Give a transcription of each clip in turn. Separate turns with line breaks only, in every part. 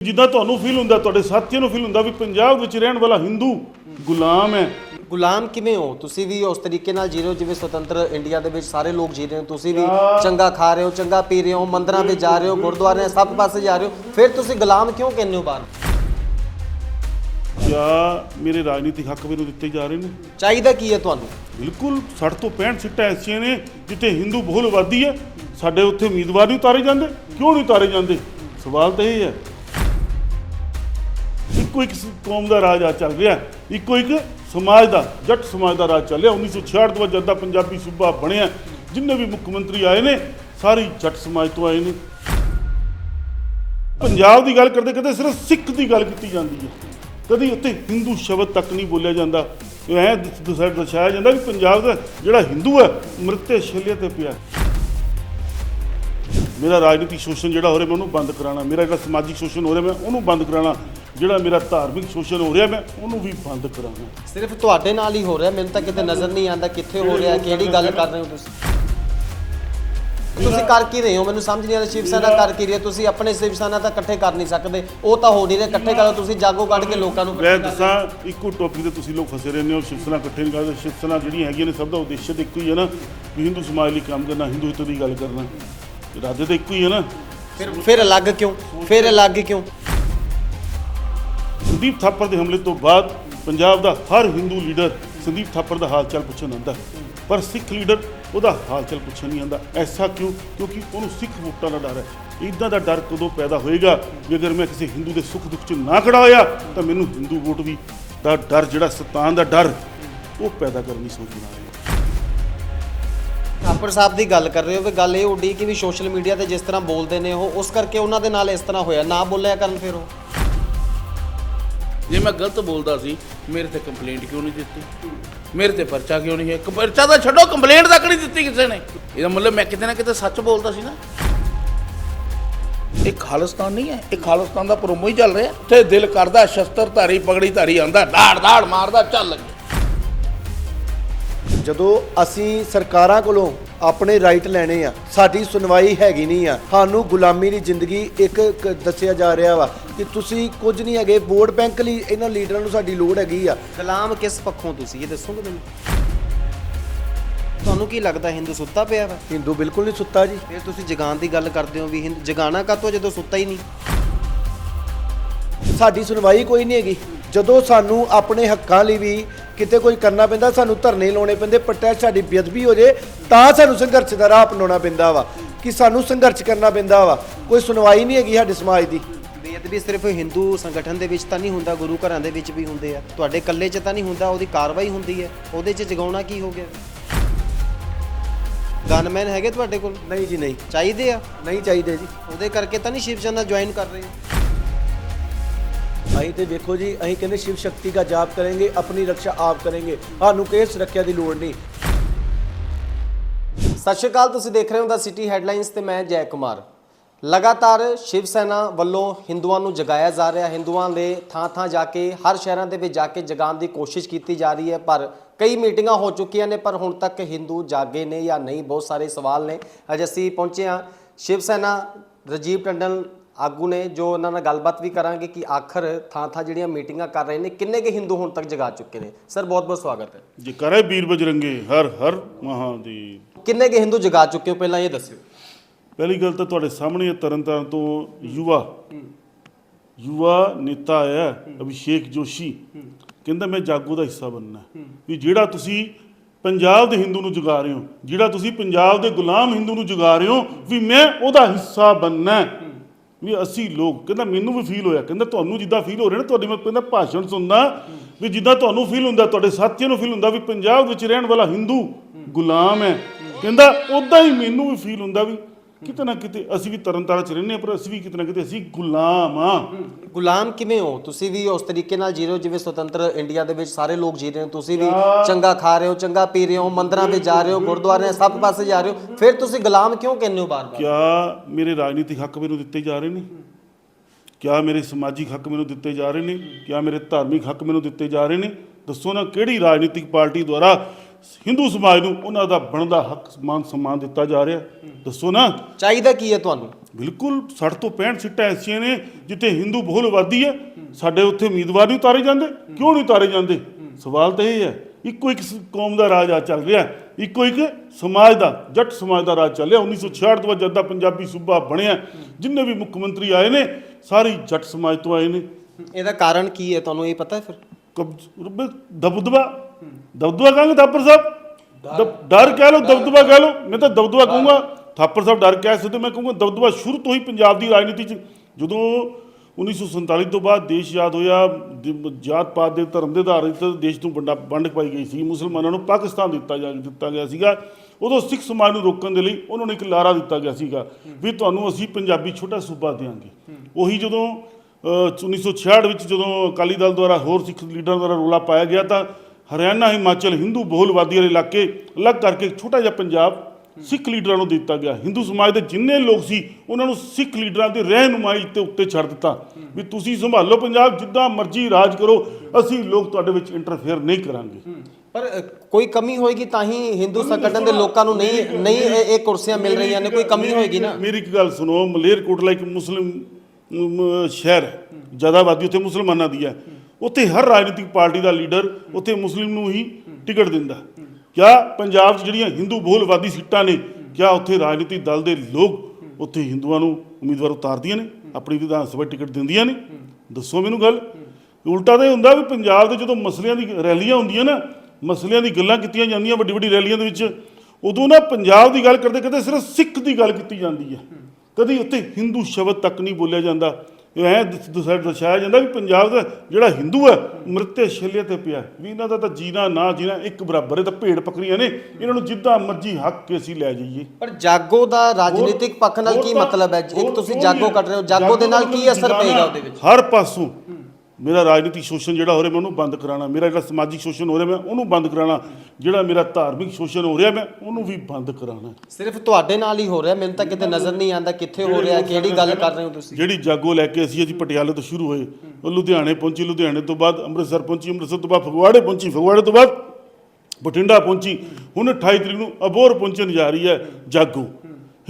ਜਿੱਦਾਂ ਤੁਹਾਨੂੰ ਫੀਲ ਹੁੰਦਾ ਤੁਹਾਡੇ ਸਾਥੀਆਂ ਨੂੰ ਫੀਲ ਹੁੰਦਾ ਵੀ ਪੰਜਾਬ ਵਿੱਚ ਰਹਿਣ ਵਾਲਾ ਹਿੰਦੂ ਗੁਲਾਮ ਹੈ।
ਗੁਲਾਮ ਕਿਵੇਂ ਹੋ? ਤੁਸੀਂ ਵੀ ਉਸ ਤਰੀਕੇ ਨਾਲ ਜੀ ਰਹੇ ਹੋ ਜਿਵੇਂ ਸੁਤੰਤਰ ਇੰਡੀਆ ਦੇ ਵਿੱਚ ਸਾਰੇ ਲੋਕ ਜੀ ਰਹੇ ਹੋ ਤੁਸੀਂ ਵੀ ਚੰਗਾ ਖਾ ਰਹੇ ਹੋ ਚੰਗਾ ਪੀ ਰਹੇ ਹੋ ਮੰਦਰਾਂ ਵਿੱਚ ਜਾ ਰਹੇ ਹੋ ਗੁਰਦੁਆਰੇ ਸਭ ਪਾਸੇ ਜਾ ਰਹੇ ਹੋ ਫਿਰ ਤੁਸੀਂ ਗੁਲਾਮ ਕਿਉਂ ਕਹਿੰਦੇ ਹੋ ਬਾਹਰ?
ਕਿਆ ਮੇਰੇ ਰਾਜਨੀਤਿਕ ਹੱਕ ਮੈਨੂੰ ਦਿੱਤੇ ਜਾ ਰਹੇ ਨੇ?
ਚਾਹੀਦਾ ਕੀ ਹੈ ਤੁਹਾਨੂੰ?
ਬਿਲਕੁਲ 60 ਤੋਂ 65 ਸੀਟਾਂ ਐਸੀਆਂ ਨੇ ਜਿੱਥੇ ਹਿੰਦੂ ਬਹੁਲ ਆਬਾਦੀ ਹੈ ਸਾਡੇ ਉੱਥੇ ਉਮੀਦਵਾਰ ਨਹੀਂ ਉਤਾਰੇ ਜਾਂਦੇ। ਕਿਉਂ ਨਹੀਂ ਉਤਾਰੇ ਜਾਂਦੇ? ਸਵਾਲ ਤਾਂ ਇਹ ਹੈ। ਇੱਕੋ ਇੱਕ ਕੌਮ ਦਾ ਰਾਜ ਆ ਚੱਲ ਰਿਹਾ। ਇੱਕੋ ਇੱਕ ਸਮਾਜ ਦਾ, ਜੱਟ ਸਮਾਜ ਦਾ ਰਾਜ ਚੱਲ ਰਿਹਾ। 1966 ਤੋਂ ਬਾਅਦ ਜਦ ਦਾ ਪੰਜਾਬੀ ਸੂਬਾ ਬਣਿਆ। ਜਿੰਨੇ ਵੀ ਮੁੱਖ ਮੰਤਰੀ ਆਏ ਨੇ, ਸਾਰੇ ਜੱਟ ਸਮਾਜ ਤੋਂ ਆਏ ਨੇ। ਪੰਜਾਬ ਦੀ ਗੱਲ ਕਰਦੇ ਕਰਦੇ ਸਿਰਫ ਸਿੱਖ ਦੀ ਗੱਲ ਕੀਤੀ ਜਾਂਦੀ ਹੈ। ਕਦੀ ਉੱਤੇ ਹਿੰਦੂ ਸ਼ਬਦ ਤੱਕ ਨਹੀਂ ਬੋਲਿਆ ਜਾਂਦਾ। ਐ ਦਰਸਾਇਆ ਜਾਂਦਾ ਵੀ ਪੰਜਾਬ ਦਾ ਜਿਹੜਾ ਹਿੰਦੂ ਹੈ ਮ੍ਰਿਤੇ ਛੱਲੇ ਤੇ ਪਿਆ। ਮੇਰਾ ਰਾਜਨੀਤਿਕ ਸ਼ੋਸ਼ਣ ਜਿਹੜਾ ਹੋ ਰਿਹਾ, ਮੈਂ ਉਹਨੂੰ ਬੰਦ ਕਰਾਉਣਾ। ਮੇਰਾ ਜਿਹੜਾ ਸਮਾਜਿਕ ਸ਼ੋਸ਼ਣ ਹੋ ਰਿਹਾ, ਮੈਂ ਉਹਨੂੰ ਬੰਦ ਕਰਾਉਣਾ। ਜਿਹੜਾ ਮੇਰਾ ਧਾਰਮਿਕ ਸ਼ੋਸ਼ਣ ਹੋ ਰਿਹਾ ਮੈਂ ਉਹਨੂੰ ਵੀ ਬੰਦ ਕਰਾਉਣਾ
ਸਿਰਫ ਤੁਹਾਡੇ ਨਾਲ ਹੀ ਹੋ ਰਿਹਾ ਮੈਨੂੰ ਤਾਂ ਕਿਤੇ ਨਜ਼ਰ ਨਹੀਂ ਆਉਂਦਾ ਕਿੱਥੇ ਹੋ ਰਿਹਾ ਕਿਹੜੀ ਗੱਲ ਕਰ ਰਹੇ ਹੋ ਤੁਸੀਂ? ਤੁਸੀਂ ਕਰ ਕੀ ਰਹੇ ਹੋ? ਮੈਨੂੰ ਸਮਝ ਨਹੀਂ ਆਉਂਦਾ ਸ਼ਿਵ ਸੈਨਾ ਕਰ ਕੀ ਰਹੀ ਹੈ? ਤੁਸੀਂ ਆਪਣੇ ਸ਼ਿਵ ਸੈਨਾ ਤਾਂ ਇਕੱਠੇ ਕਰ ਨਹੀਂ ਸਕਦੇ। ਉਹ ਤਾਂ ਹੋ ਨਹੀਂ ਰਹੇ ਇਕੱਠੇ ਕਰੋ ਤੁਸੀਂ ਜਾਗੋ ਕੱਢ ਕੇ ਲੋਕਾਂ ਨੂੰ
ਮੈਂ ਦੱਸਾਂ ਇੱਕੋ ਟੌਪਿਕ ਤੇ ਤੁਸੀਂ ਲੋਕ ਫਸੇ ਰਹਿੰਦੇ ਹੋ ਸ਼ਿਵਸਨਾ ਇਕੱਠੇ ਨਹੀਂ ਕਰਦੇ। ਸ਼ਿਵਸਨਾ ਜਿਹੜੀਆਂ ਹੈਗੀਆਂ ਨੇ ਸਭ ਦਾ ਉਦੇਸ਼ ਤਾਂ ਇੱਕੋ ਹੀ ਹੈ ਨਾ ਵੀ ਹਿੰਦੂ ਸਮਾਜ ਲਈ ਕੰਮ ਕਰਨਾ ਹਿੰਦੂ ਹਿੱਤ ਦੀ ਗੱਲ ਕਰਨਾ। ਇਰਾਦੇ ਤਾਂ ਇੱਕੋ ਹੀ ਹੈ ਨਾ।
ਫਿਰ ਫਿਰ ਅਲੱਗ ਕਿਉਂ? ਫਿਰ ਅਲੱਗ ਕਿਉਂ?
ਸੰਦੀਪ ਥਾਪਰ ਦੇ ਹਮਲੇ ਤੋਂ ਬਾਅਦ ਪੰਜਾਬ ਦਾ ਹਰ ਹਿੰਦੂ ਲੀਡਰ ਸੰਦੀਪ ਥਾਪਰ ਦਾ ਹਾਲ ਚਾਲ ਪੁੱਛਣ ਆਉਂਦਾ ਪਰ ਸਿੱਖ ਲੀਡਰ ਉਹਦਾ ਹਾਲ ਚਾਲ ਪੁੱਛਣ ਨਹੀਂ ਆਉਂਦਾ। ਐਸਾ ਕਿਉਂ? ਕਿਉਂਕਿ ਉਹਨੂੰ ਸਿੱਖ ਵੋਟਾਂ ਦਾ ਡਰ ਹੈ। ਇਦਾਂ ਦਾ ਡਰ ਕਦੋਂ ਪੈਦਾ ਹੋਏਗਾ? ਵੀ ਅਗਰ ਮੈਂ ਕਿਸੇ ਹਿੰਦੂ ਦੇ ਸੁੱਖ ਦੁੱਖ 'ਚ ਨਾ ਖੜਾ ਹੋਇਆ, ਤਾਂ ਮੈਨੂੰ ਹਿੰਦੂ ਵੋਟ ਵੀ ਦਾ ਡਰ ਜਿਹੜਾ ਸਤਾਨ ਦਾ ਡਰ, ਉਹ ਪੈਦਾ ਕਰਨ ਦੀ ਸੋਚ ਬਣਾ ਰਿਹਾ
ਥਾਪੜ ਸਾਹਿਬ ਦੀ ਗੱਲ ਕਰ ਰਹੇ ਹੋ ਵੀ ਗੱਲ ਇਹ ਉੱਡੀ ਕਿ ਵੀ ਸੋਸ਼ਲ ਮੀਡੀਆ ਤੇ ਜਿਸ ਤਰ੍ਹਾਂ ਬੋਲਦੇ ਨੇ ਉਹ, ਉਸ ਕਰਕੇ ਉਹਨਾਂ ਦੇ ਨਾਲ ਇਸ ਤਰ੍ਹਾਂ ਹੋਇਆ। ਨਾ ਬੋਲਿਆ ਕਰਨ ਫਿਰ ਉਹ।
ਜੇ ਮੈਂ ਗਲਤ ਬੋਲਦਾ ਸੀ, ਮੇਰੇ ਤੇ ਕੰਪਲੇਂਟ ਕਿਉਂ ਨਹੀਂ ਦਿੱਤੀ? ਮੇਰੇ ਤੇ ਪਰਚਾ ਕਿਉਂ ਨਹੀਂ ਹੈ? ਪਰਚਾ ਤਾਂ ਛੱਡੋ ਕੰਪਲੇਂਟ ਤੱਕ ਨਹੀਂ ਦਿੱਤੀ ਕਿਸੇ ਨੇ। ਇਹਦਾ ਮਤਲਬ ਮੈਂ ਕਿਤੇ ਨਾ ਕਿਤੇ ਸੱਚ ਬੋਲਦਾ ਸੀ ਨਾ। ਇਹ ਖਾਲਿਸਤਾਨ ਨਹੀਂ ਹੈ, ਇਹ ਖਾਲਿਸਤਾਨ ਦਾ ਪ੍ਰੋਮੋ ਹੀ ਚੱਲ ਰਿਹਾ। ਤੇ ਦਿਲ ਕਰਦਾ ਸ਼ਸਤਰ ਧਾਰੀ ਪਗੜੀ ਧਾਰੀ ਆਂਦਾ ਢਾੜ ਢਾੜ ਮਾਰਦਾ, ਚੱਲ ਲੱਗੇ
ਜਦੋਂ ਅਸੀਂ ਸਰਕਾਰਾਂ ਕੋਲੋਂ ਆਪਣੇ ਰਾਈਟ ਲੈਣੇ ਆ ਸਾਡੀ ਸੁਣਵਾਈ ਹੈਗੀ ਨਹੀਂ ਆ। ਸਾਨੂੰ ਗੁਲਾਮੀ ਦੀ ਜ਼ਿੰਦਗੀ ਇੱਕ ਦੱਸਿਆ ਜਾ ਰਿਹਾ ਵਾ ਕਿ ਤੁਸੀਂ ਕੁਝ ਨਹੀਂ ਹੈਗੇ ਵੋਟ ਬੈਂਕ ਲਈ ਇਹਨਾਂ ਲੀਡਰਾਂ ਨੂੰ ਸਾਡੀ ਲੋੜ ਹੈਗੀ ਆ।
ਗੁਲਾਮ ਕਿਸ ਪੱਖੋਂ ਤੁਸੀਂ? ਇਹ ਦੱਸੋਗੇ ਮੈਨੂੰ? ਤੁਹਾਨੂੰ ਕੀ ਲੱਗਦਾ ਹਿੰਦੂ ਸੁੱਤਾ ਪਿਆ ਵਾ?
ਹਿੰਦੂ ਬਿਲਕੁਲ ਨਹੀਂ ਸੁੱਤਾ ਜੀ।
ਫਿਰ ਤੁਸੀਂ ਜਗਾਨ ਦੀ ਗੱਲ ਕਰਦੇ ਹੋ ਵੀ ਹਿੰਦ ਜਗਾਣਾ ਕਾਤੋਂ ਜਦੋਂ ਸੁੱਤਾ ਹੀ ਨਹੀਂ?
ਸਾਡੀ ਸੁਣਵਾਈ ਕੋਈ ਨਹੀਂ ਹੈਗੀ। ਜਦੋਂ ਸਾਨੂੰ ਆਪਣੇ ਹੱਕਾਂ ਲਈ ਵੀ ਕਿਤੇ ਕੋਈ ਕਰਨਾ ਪੈਂਦਾ ਸਾਨੂੰ ਧਰਨੇ ਲਾਉਣੇ ਪੈਂਦੇ ਪ੍ਰੋਟੈਸਟ ਸਾਡੀ ਬੇਅਦਬੀ ਹੋ ਜੇ ਤਾਂ ਸਾਨੂੰ ਸੰਘਰਸ਼ ਦਾ ਰਾਹ ਅਪਣਾਉਣਾ ਪੈਂਦਾ ਵਾ। ਕਿ ਸਾਨੂੰ ਸੰਘਰਸ਼ ਕਰਨਾ ਪੈਂਦਾ ਵਾ। ਕੋਈ ਸੁਣਵਾਈ ਨਹੀਂ ਹੈਗੀ ਸਾਡੇ ਸਮਾਜ ਦੀ।
ਬੇਅਦਬੀ ਸਿਰਫ ਹਿੰਦੂ ਸੰਗਠਨ ਦੇ ਵਿੱਚ ਤਾਂ ਨਹੀਂ ਹੁੰਦਾ ਗੁਰੂ ਘਰਾਂ ਦੇ ਵਿੱਚ ਵੀ ਹੁੰਦੇ ਆ। ਤੁਹਾਡੇ ਇਕੱਲੇ 'ਚ ਤਾਂ ਨਹੀਂ ਹੁੰਦਾ ਉਹਦੀ ਕਾਰਵਾਈ ਹੁੰਦੀ ਹੈ। ਉਹਦੇ 'ਚ ਜਗਾਉਣਾ ਕੀ ਹੋ ਗਿਆ? ਗਨਮੈਨ ਹੈਗੇ ਤੁਹਾਡੇ ਕੋਲ?
ਨਹੀਂ ਜੀ ਨਹੀਂ।
ਚਾਹੀਦੇ ਆ?
ਨਹੀਂ ਚਾਹੀਦੇ ਜੀ।
ਉਹਦੇ ਕਰਕੇ ਤਾਂ ਨਹੀਂ ਸ਼ਿਵ ਸੈਨਾ ਜੁਆਇਨ ਕਰ ਰਹੇ?
ਅਸੀਂ ਤੇ ਵੇਖੋ ਜੀ, ਅਸੀਂ ਕਹਿੰਦੇ ਸ਼ਿਵ ਸ਼ਕਤੀ ਦਾ ਜਾਪ ਕਰਾਂਗੇ, ਆਪਣੀ ਰੱਖਿਆ ਆਪ ਕਰਾਂਗੇ। ਸਾਨੂੰ ਕਿਸੇ ਸੁਰੱਖਿਆ ਦੀ ਲੋੜ ਨਹੀਂ।
ਸਤਿ ਸ਼੍ਰੀ ਅਕਾਲ, ਤੁਸੀਂ ਦੇਖ ਰਹੇ ਹੋ ਦਾ ਸਿਟੀ ਹੈਡਲਾਈਨਸ ਤੇ ਮੈਂ ਜੈ ਕੁਮਾਰ। ਲਗਾਤਾਰ ਸ਼ਿਵ ਸੈਨਾ ਵੱਲੋਂ ਹਿੰਦੂਆਂ ਨੂੰ ਜਗਾਇਆ ਜਾ ਰਿਹਾ। ਹਿੰਦੂਆਂ ਦੇ ਥਾਂ-ਥਾਂ ਜਾ ਕੇ, ਹਰ ਸ਼ਹਿਰਾਂ ਦੇ ਵਿੱਚ ਜਾ ਕੇ ਜਗਾਉਣ ਦੀ ਕੋਸ਼ਿਸ਼ ਕੀਤੀ ਜਾ ਰਹੀ ਹੈ, ਪਰ ਕਈ ਮੀਟਿੰਗਾਂ ਹੋ ਚੁੱਕੀਆਂ ਨੇ, ਪਰ ਹੁਣ ਤੱਕ ਹਿੰਦੂ ਜਾਗੇ ਨੇ ਜਾਂ ਨਹੀਂ, ਬਹੁਤ ਸਾਰੇ ਸਵਾਲ ਨੇ। ਅੱਜ ਅਸੀਂ ਪਹੁੰਚੇ ਹਾਂ ਸ਼ਿਵ ਸੈਨਾ ਰਜੀਵ ਟੰਡਨ ਆਗੂ ਨੇ ਜੋ ਉਹਨਾਂ ਨਾਲ ਗੱਲਬਾਤ ਵੀ ਕਰਾਂਗੇ ਕਿ ਆਖਰ ਥਾਂ-ਥਾਂ ਜਿਹੜੀਆਂ ਮੀਟਿੰਗਾਂ ਕਰ ਰਹੇ ਨੇ ਕਿੰਨੇ ਕੁ ਹਿੰਦੂ ਹੁਣ ਤੱਕ ਜਗਾ ਚੁੱਕੇ ਨੇ? ਸਰ ਬਹੁਤ-ਬਹੁਤ ਸਵਾਗਤ ਹੈ।
ਜੇ ਕਰੇ ਵੀਰ ਬਜਰੰਗੇ ਹਰ ਹਰ ਮਹਾਦੇਵ
ਕਿੰਨੇ ਕੁ ਹਿੰਦੂ ਜਗਾ ਚੁੱਕੇ ਹੋ? ਪਹਿਲਾਂ ਇਹ ਦੱਸਿਓ।
ਪਹਿਲੀ ਗੱਲ ਤਾਂ ਤੁਹਾਡੇ ਸਾਹਮਣੇ ਤਰਨਤਾਰਨ ਤੋਂ ਯੁਵਾ। ਯੁਵਾ ਨੇਤਾ ਆਇਆ ਹੈ, ਅਭਿਸ਼ੇਕ ਜੋਸ਼ੀ। ਕਹਿੰਦਾ ਮੈਂ ਜਾਗੋ ਦਾ ਹਿੱਸਾ ਬਣਨਾ ਹੈ। ਵੀ ਜਿਹੜਾ ਤੁਸੀਂ ਪੰਜਾਬ ਦੇ ਹਿੰਦੂ ਨੂੰ ਜਗਾ ਰਹੇ ਹੋ ਜਿਹੜਾ ਤੁਸੀਂ ਪੰਜਾਬ ਦੇ ਗੁਲਾਮ ਹਿੰਦੂ ਨੂੰ ਜਗਾ ਰਹੇ ਹੋ ਵੀ ਮੈਂ ਉਹਦਾ ਹਿੱਸਾ ਬਣਨਾ ਹੈ। ਵੀ ਅਸੀਂ ਲੋਕ, ਕਹਿੰਦਾ ਮੈਨੂੰ ਵੀ ਫੀਲ ਹੋਇਆ, ਕਹਿੰਦਾ ਤੁਹਾਨੂੰ ਜਿੱਦਾਂ ਫੀਲ ਹੋ ਰਿਹਾ ਨਾ, ਤੁਹਾਡੀ ਮੈਂ ਕਹਿੰਦਾ ਭਾਸ਼ਣ ਸੁਣਦਾ, ਵੀ ਜਿੱਦਾਂ ਤੁਹਾਨੂੰ ਫੀਲ ਹੁੰਦਾ, ਤੁਹਾਡੇ ਸਾਥੀਆਂ ਨੂੰ ਫੀਲ ਹੁੰਦਾ ਵੀ ਪੰਜਾਬ ਵਿੱਚ ਰਹਿਣ ਵਾਲਾ ਹਿੰਦੂ ਗੁਲਾਮ ਹੈ। ਕਹਿੰਦਾ ਉਦਾਂ ਹੀ ਮੈਨੂੰ ਵੀ ਫੀਲ ਹੁੰਦਾ ਵੀ ਕਿਤੇ ਨਾ ਕਿਤੇ ਅਸੀਂ ਵੀ ਤਰਨਤਾਰਨ ਚ ਰਹਿੰਦੇ ਹਾਂ ਪਰ ਅਸੀਂ ਵੀ ਕਿਤੇ ਨਾ ਕਿਤੇ ਅਸੀਂ ਗੁਲਾਮ ਆ
ਗੁਲਾਮ ਕਿਵੇਂ ਹੋ? ਤੁਸੀਂ ਵੀ ਉਸ ਤਰੀਕੇ ਨਾਲ ਜੀ ਰਹੇ ਹੋ ਜਿਵੇਂ ਸੁਤੰਤਰ ਇੰਡੀਆ ਦੇ ਵਿੱਚ ਸਾਰੇ ਲੋਕ ਜੀ ਰਹੇ ਨੇ ਤੁਸੀਂ ਵੀ ਚੰਗਾ ਖਾ ਰਹੇ ਹੋ ਚੰਗਾ ਪੀ ਰਹੇ ਹੋ ਮੰਦਰਾਂ ਵਿੱਚ ਜਾ ਰਹੇ ਹੋ ਗੁਰਦੁਆਰੇ ਸਭ ਪਾਸੇ ਜਾ ਰਹੇ ਹੋ ਫਿਰ ਤੁਸੀਂ ਗੁਲਾਮ ਕਿਉਂ ਕਹਿੰਦੇ ਹੋ ਬਾਰ-ਬਾਰ?
ਕਿਆ ਮੇਰੇ ਰਾਜਨੀਤਿਕ ਹੱਕ ਮੈਨੂੰ ਦਿੱਤੇ ਜਾ ਰਹੇ ਨੇ? ਕਿਆ ਮੇਰੇ ਸਮਾਜਿਕ ਹੱਕ ਮੈਨੂੰ ਦਿੱਤੇ ਜਾ ਰਹੇ ਨੇ? ਕਿਆ ਮੇਰੇ ਧਾਰਮਿਕ ਹੱਕ ਮੈਨੂੰ ਦਿੱਤੇ ਜਾ ਰਹੇ ਨੇ? ਦੱਸੋ ਨਾ ਕਿਹੜੀ ਰਾਜਨੀਤਿਕ ਪਾਰਟੀ ਦੁਆਰਾ ਹਿੰਦੂ ਸਮਾਜ ਨੂੰ ਉਹਨਾਂ ਦਾ ਬਣਦਾ ਹੱਕ ਮਾਨ ਸਨਮਾਨ ਦਿੱਤਾ ਜਾ ਰਿਹਾ। ਦੱਸੋ ਨਾ।
ਚਾਹੀਦਾ ਕੀ ਹੈ ਤੁਹਾਨੂੰ?
ਬਿਲਕੁਲ 60 ਤੋਂ 65 ਸੀਟਾਂ ਐਸੀਆਂ ਨੇ ਜਿੱਥੇ ਹਿੰਦੂ ਬਹੁਲ ਆਬਾਦੀ ਹੈ। ਸਾਡੇ ਉੱਥੇ ਉਮੀਦਵਾਰ ਨਹੀਂ ਉਤਾਰੇ ਜਾਂਦੇ। ਕਿਉਂ ਨਹੀਂ ਉਤਾਰੇ ਜਾਂਦੇ? ਸਵਾਲ ਤਾਂ ਇਹ ਹੈ ਇੱਕੋ ਇੱਕ ਕੌਮ ਦਾ ਰਾਜ ਆ ਚੱਲ ਰਿਹਾ। ਇੱਕੋ ਇੱਕ ਸਮਾਜ ਦਾ ਜੱਟ ਸਮਾਜ ਦਾ ਰਾਜ ਚੱਲ ਰਿਹਾ। 1966 ਤੋਂ ਬਾਅਦ ਜਦ ਦਾ ਪੰਜਾਬੀ ਸੂਬਾ ਬਣਿਆ ਜਿੰਨੇ ਵੀ ਮੁੱਖ ਮੰਤਰੀ ਆਏ ਨੇ ਸਾਰੇ ਜੱਟ ਸਮਾਜ ਤੋਂ ਆਏ ਨੇ।
ਇਹਦਾ ਕਾਰਨ ਕੀ ਹੈ? ਤੁਹਾਨੂੰ ਇਹ ਪਤਾ ਹੈ ਫਿਰ?
ਕਬਜ਼ ਦਬਦਬਾ। ਦਬਦਬਾ ਕਹਾਂਗੇ ਥਾਪਰ ਸਾਹਿਬ? ਡਰ। ਕਹਿ ਲਓ ਦਬਦਬਾ ਕਹਿ ਲਓ। ਮੈਂ ਤਾਂ ਦਬਦਬਾ ਕਹੂੰਗਾ ਥਾਪਰ ਸਾਹਿਬ ਡਰ ਕਹਿ ਸਕਦੇ ਮੈਂ ਕਹੂੰਗਾ ਦਬਦਬਾ ਸ਼ੁਰੂ ਤੋਂ ਹੀ ਪੰਜਾਬ ਦੀ ਰਾਜਨੀਤੀ 'ਚ ਜਦੋਂ 1947 ਤੋਂ ਬਾਅਦ ਦੇਸ਼ ਆਜ਼ਾਦ ਹੋਇਆ ਜਾਤ ਪਾਤ ਦੇ ਧਰਮ ਦੇ ਆਧਾਰ ਤੇ ਦੇਸ਼ ਨੂੰ ਵੰਡਾ ਵੰਡ ਪਾਈ ਗਈ ਸੀ। ਮੁਸਲਮਾਨਾਂ ਨੂੰ ਪਾਕਿਸਤਾਨ ਦਿੱਤਾ ਜਾ ਦਿੱਤਾ ਗਿਆ ਸੀਗਾ। ਉਦੋਂ ਸਿੱਖ ਸਮਾਜ ਨੂੰ ਰੋਕਣ ਦੇ ਲਈ ਉਹਨਾਂ ਨੂੰ ਇੱਕ ਲਾਰਾ ਦਿੱਤਾ ਗਿਆ ਸੀਗਾ ਵੀ ਤੁਹਾਨੂੰ ਅਸੀਂ ਪੰਜਾਬੀ ਛੋਟਾ ਸੂਬਾ ਦੇਵਾਂਗੇ ਉਹੀ ਜਦੋਂ ਅ, 1966 ਵਿੱਚ ਜਦੋਂ ਅਕਾਲੀ ਦਲ ਦੁਆਰਾ ਹੋਰ ਸਿੱਖ ਲੀਡਰਾਂ ਦੁਆਰਾ ਰੋਲਾ ਪਾਇਆ ਗਿਆ ਤਾਂ ਹਰਿਆਣਾ ਹਿਮਾਚਲ ਹਿੰਦੂ ਬਹੁਲ ਆਬਾਦੀ ਵਾਲੇ ਇਲਾਕੇ ਅਲੱਗ ਕਰਕੇ ਇੱਕ ਛੋਟਾ ਜਿਹਾ ਪੰਜਾਬ ਸਿੱਖ ਲੀਡਰਾਂ ਨੂੰ ਦਿੱਤਾ ਗਿਆ। ਹਿੰਦੂ ਸਮਾਜ ਦੇ ਜਿੰਨੇ ਲੋਕ ਸੀ ਉਹਨਾਂ ਨੂੰ ਸਿੱਖ ਲੀਡਰਾਂ ਦੇ ਰਹਿਨੁਮਾਈ ਤੇ ਉੱਤੇ ਛੱਡ ਦਿੱਤਾ। ਵੀ ਤੁਸੀਂ ਸੰਭਾਲੋ ਪੰਜਾਬ ਜਿੱਦਾਂ ਮਰਜ਼ੀ ਰਾਜ ਕਰੋ ਅਸੀਂ ਲੋਕ ਤੁਹਾਡੇ ਵਿੱਚ ਇੰਟਰਫੇਅਰ ਨਹੀਂ ਕਰਾਂਗੇ।
ਪਰ ਕੋਈ ਕਮੀ ਹੋਏਗੀ ਤਾਂ ਹੀ ਹਿੰਦੂ ਸੰਗਠਨ ਦੇ ਲੋਕਾਂ ਨੂੰ ਨਹੀਂ ਨਹੀਂ ਇਹ ਕੁਰਸੀਆਂ ਮਿਲ ਰਹੀਆਂ ਨੇ ਕੋਈ ਕਮੀ ਹੋਏਗੀ ਨਾ?
ਮੇਰੀ ਇੱਕ ਗੱਲ ਸੁਣੋ ਮਲੇਰਕੋਟਲਾ ਇੱਕ ਮੁਸਲਿਮ ਸ਼ਹਿਰ ਜ਼ਿਆਦਾ ਆਬਾਦੀ ਉੱਥੇ ਮੁਸਲਮਾਨਾਂ ਦੀ ਹੈ। ਉੱਥੇ ਹਰ ਰਾਜਨੀਤਿਕ ਪਾਰਟੀ ਦਾ ਲੀਡਰ ਉੱਥੇ ਮੁਸਲਿਮ ਨੂੰ ਹੀ ਟਿਕਟ ਦਿੰਦਾ। ਕਿਆ ਪੰਜਾਬ 'ਚ ਜਿਹੜੀਆਂ ਹਿੰਦੂ ਬੋਲਵਾਦੀ ਸੀਟਾਂ ਨੇ, ਕਿਆ ਉੱਥੇ ਰਾਜਨੀਤਿਕ ਦਲ ਦੇ ਲੋਕ ਉੱਥੇ ਹਿੰਦੂਆਂ ਨੂੰ ਉਮੀਦਵਾਰ ਉਤਾਰਦੀਆਂ ਨੇ, ਆਪਣੀ ਵਿਧਾਨ ਸਭਾ ਟਿਕਟ ਦਿੰਦੀਆਂ ਨੇ। ਦੱਸੋ ਮੈਨੂੰ ਗੱਲ। ਉਲਟਾ ਤਾਂ ਇਹ ਹੁੰਦਾ ਵੀ ਪੰਜਾਬ ਦੇ ਜਦੋਂ ਮਸਲਿਆਂ ਦੀ ਰੈਲੀਆਂ ਹੁੰਦੀਆਂ ਨਾ, ਮਸਲਿਆਂ ਦੀ ਗੱਲਾਂ ਕੀਤੀਆਂ ਜਾਂਦੀਆਂ ਵੱਡੀ ਵੱਡੀ ਰੈਲੀਆਂ ਦੇ ਵਿੱਚ, ਉਦੋਂ ਨਾ ਪੰਜਾਬ ਦੀ ਗੱਲ ਕਰਦੇ ਕਰਦੇ ਸਿਰਫ ਸਿੱਖ ਦੀ ਗੱਲ ਕੀਤੀ ਜਾਂਦੀ ਹੈ। ਕਦੀ ਉੱਥੇ ਹਿੰਦੂ ਸ਼ਬਦ ਤੱਕ ਨਹੀਂ ਬੋਲਿਆ ਜਾਂਦਾ। ਇਹ ਦਰਸਾਇਆ ਜਾਂਦਾ ਵੀ ਪੰਜਾਬ ਦਾ ਜਿਹੜਾ ਹਿੰਦੂ ਹੈ ਮ੍ਰਿਤੇ ਛੱਲੇ ਤੇ ਪਿਆ। ਵੀ ਇਹਨਾਂ ਦਾ ਤਾਂ ਜੀਣਾ ਨਾ ਜੀਣਾ ਇੱਕ ਬਰਾਬਰ ਹੈ ਤਾਂ ਭੇਡ ਬੱਕਰੀਆਂ ਨੇ। ਇਹਨਾਂ ਨੂੰ ਜਿੱਦਾਂ ਮਰਜ਼ੀ ਹੱਕ ਕੇ ਅਸੀਂ ਲੈ ਜਾਈਏ।
ਪਰ ਜਾਗੋ ਦਾ ਰਾਜਨੀਤਿਕ ਪੱਖ ਨਾਲ ਕੀ ਮਤਲਬ ਹੈ? ਇੱਕ ਤੁਸੀਂ ਜਾਗੋ ਕੱਢ ਰਹੇ ਹੋ ਜਾਗੋ ਦੇ ਨਾਲ ਕੀ ਅਸਰ ਪਏਗਾ ਉਹਦੇ ਵਿੱਚ?
ਹਰ ਪਾਸੋਂ ਮੇਰਾ ਰਾਜਨੀਤਿਕ ਸ਼ੋਸ਼ਣ ਜਿਹੜਾ ਹੋ ਰਿਹਾ ਮੈਂ ਉਹਨੂੰ ਬੰਦ ਕਰਾਉਣਾ। ਮੇਰਾ ਜਿਹੜਾ ਸਮਾਜਿਕ ਸ਼ੋਸ਼ਣ ਹੋ ਰਿਹਾ ਮੈਂ ਉਹਨੂੰ ਬੰਦ ਕਰਾਉਣਾ। ਜਿਹੜਾ ਮੇਰਾ ਧਾਰਮਿਕ ਸ਼ੋਸ਼ਣ ਹੋ ਰਿਹਾ ਮੈਂ ਉਹਨੂੰ ਵੀ ਬੰਦ ਕਰਾਉਣਾ।
ਸਿਰਫ ਤੁਹਾਡੇ ਨਾਲ ਹੀ ਹੋ ਰਿਹਾ ਮੈਨੂੰ ਤਾਂ ਕਿਤੇ ਨਜ਼ਰ ਨਹੀਂ ਆਉਂਦਾ ਕਿੱਥੇ ਹੋ ਰਿਹਾ ਕਿਹੜੀ ਗੱਲ ਕਰ ਰਹੇ ਹੋ ਤੁਸੀਂ?
ਜਿਹੜੀ ਜਾਗੋ ਲੈ ਕੇ ਅਸੀਂ ਅਸੀਂ ਪਟਿਆਲੇ ਤੋਂ ਸ਼ੁਰੂ ਹੋਏ ਉਹ ਲੁਧਿਆਣੇ ਪਹੁੰਚੀ ਲੁਧਿਆਣੇ ਤੋਂ ਬਾਅਦ ਅੰਮ੍ਰਿਤਸਰ ਪਹੁੰਚੀ ਅੰਮ੍ਰਿਤਸਰ ਤੋਂ ਬਾਅਦ ਫਗਵਾੜੇ ਪਹੁੰਚੀ ਫਗਵਾੜੇ ਤੋਂ ਬਾਅਦ ਬਠਿੰਡਾ ਪਹੁੰਚੀ। ਹੁਣ 28 ਤਰੀਕ ਨੂੰ ਅਬੋਰ ਪਹੁੰਚਣ ਜਾ ਰਹੀ ਹੈ ਜਾਗੋ।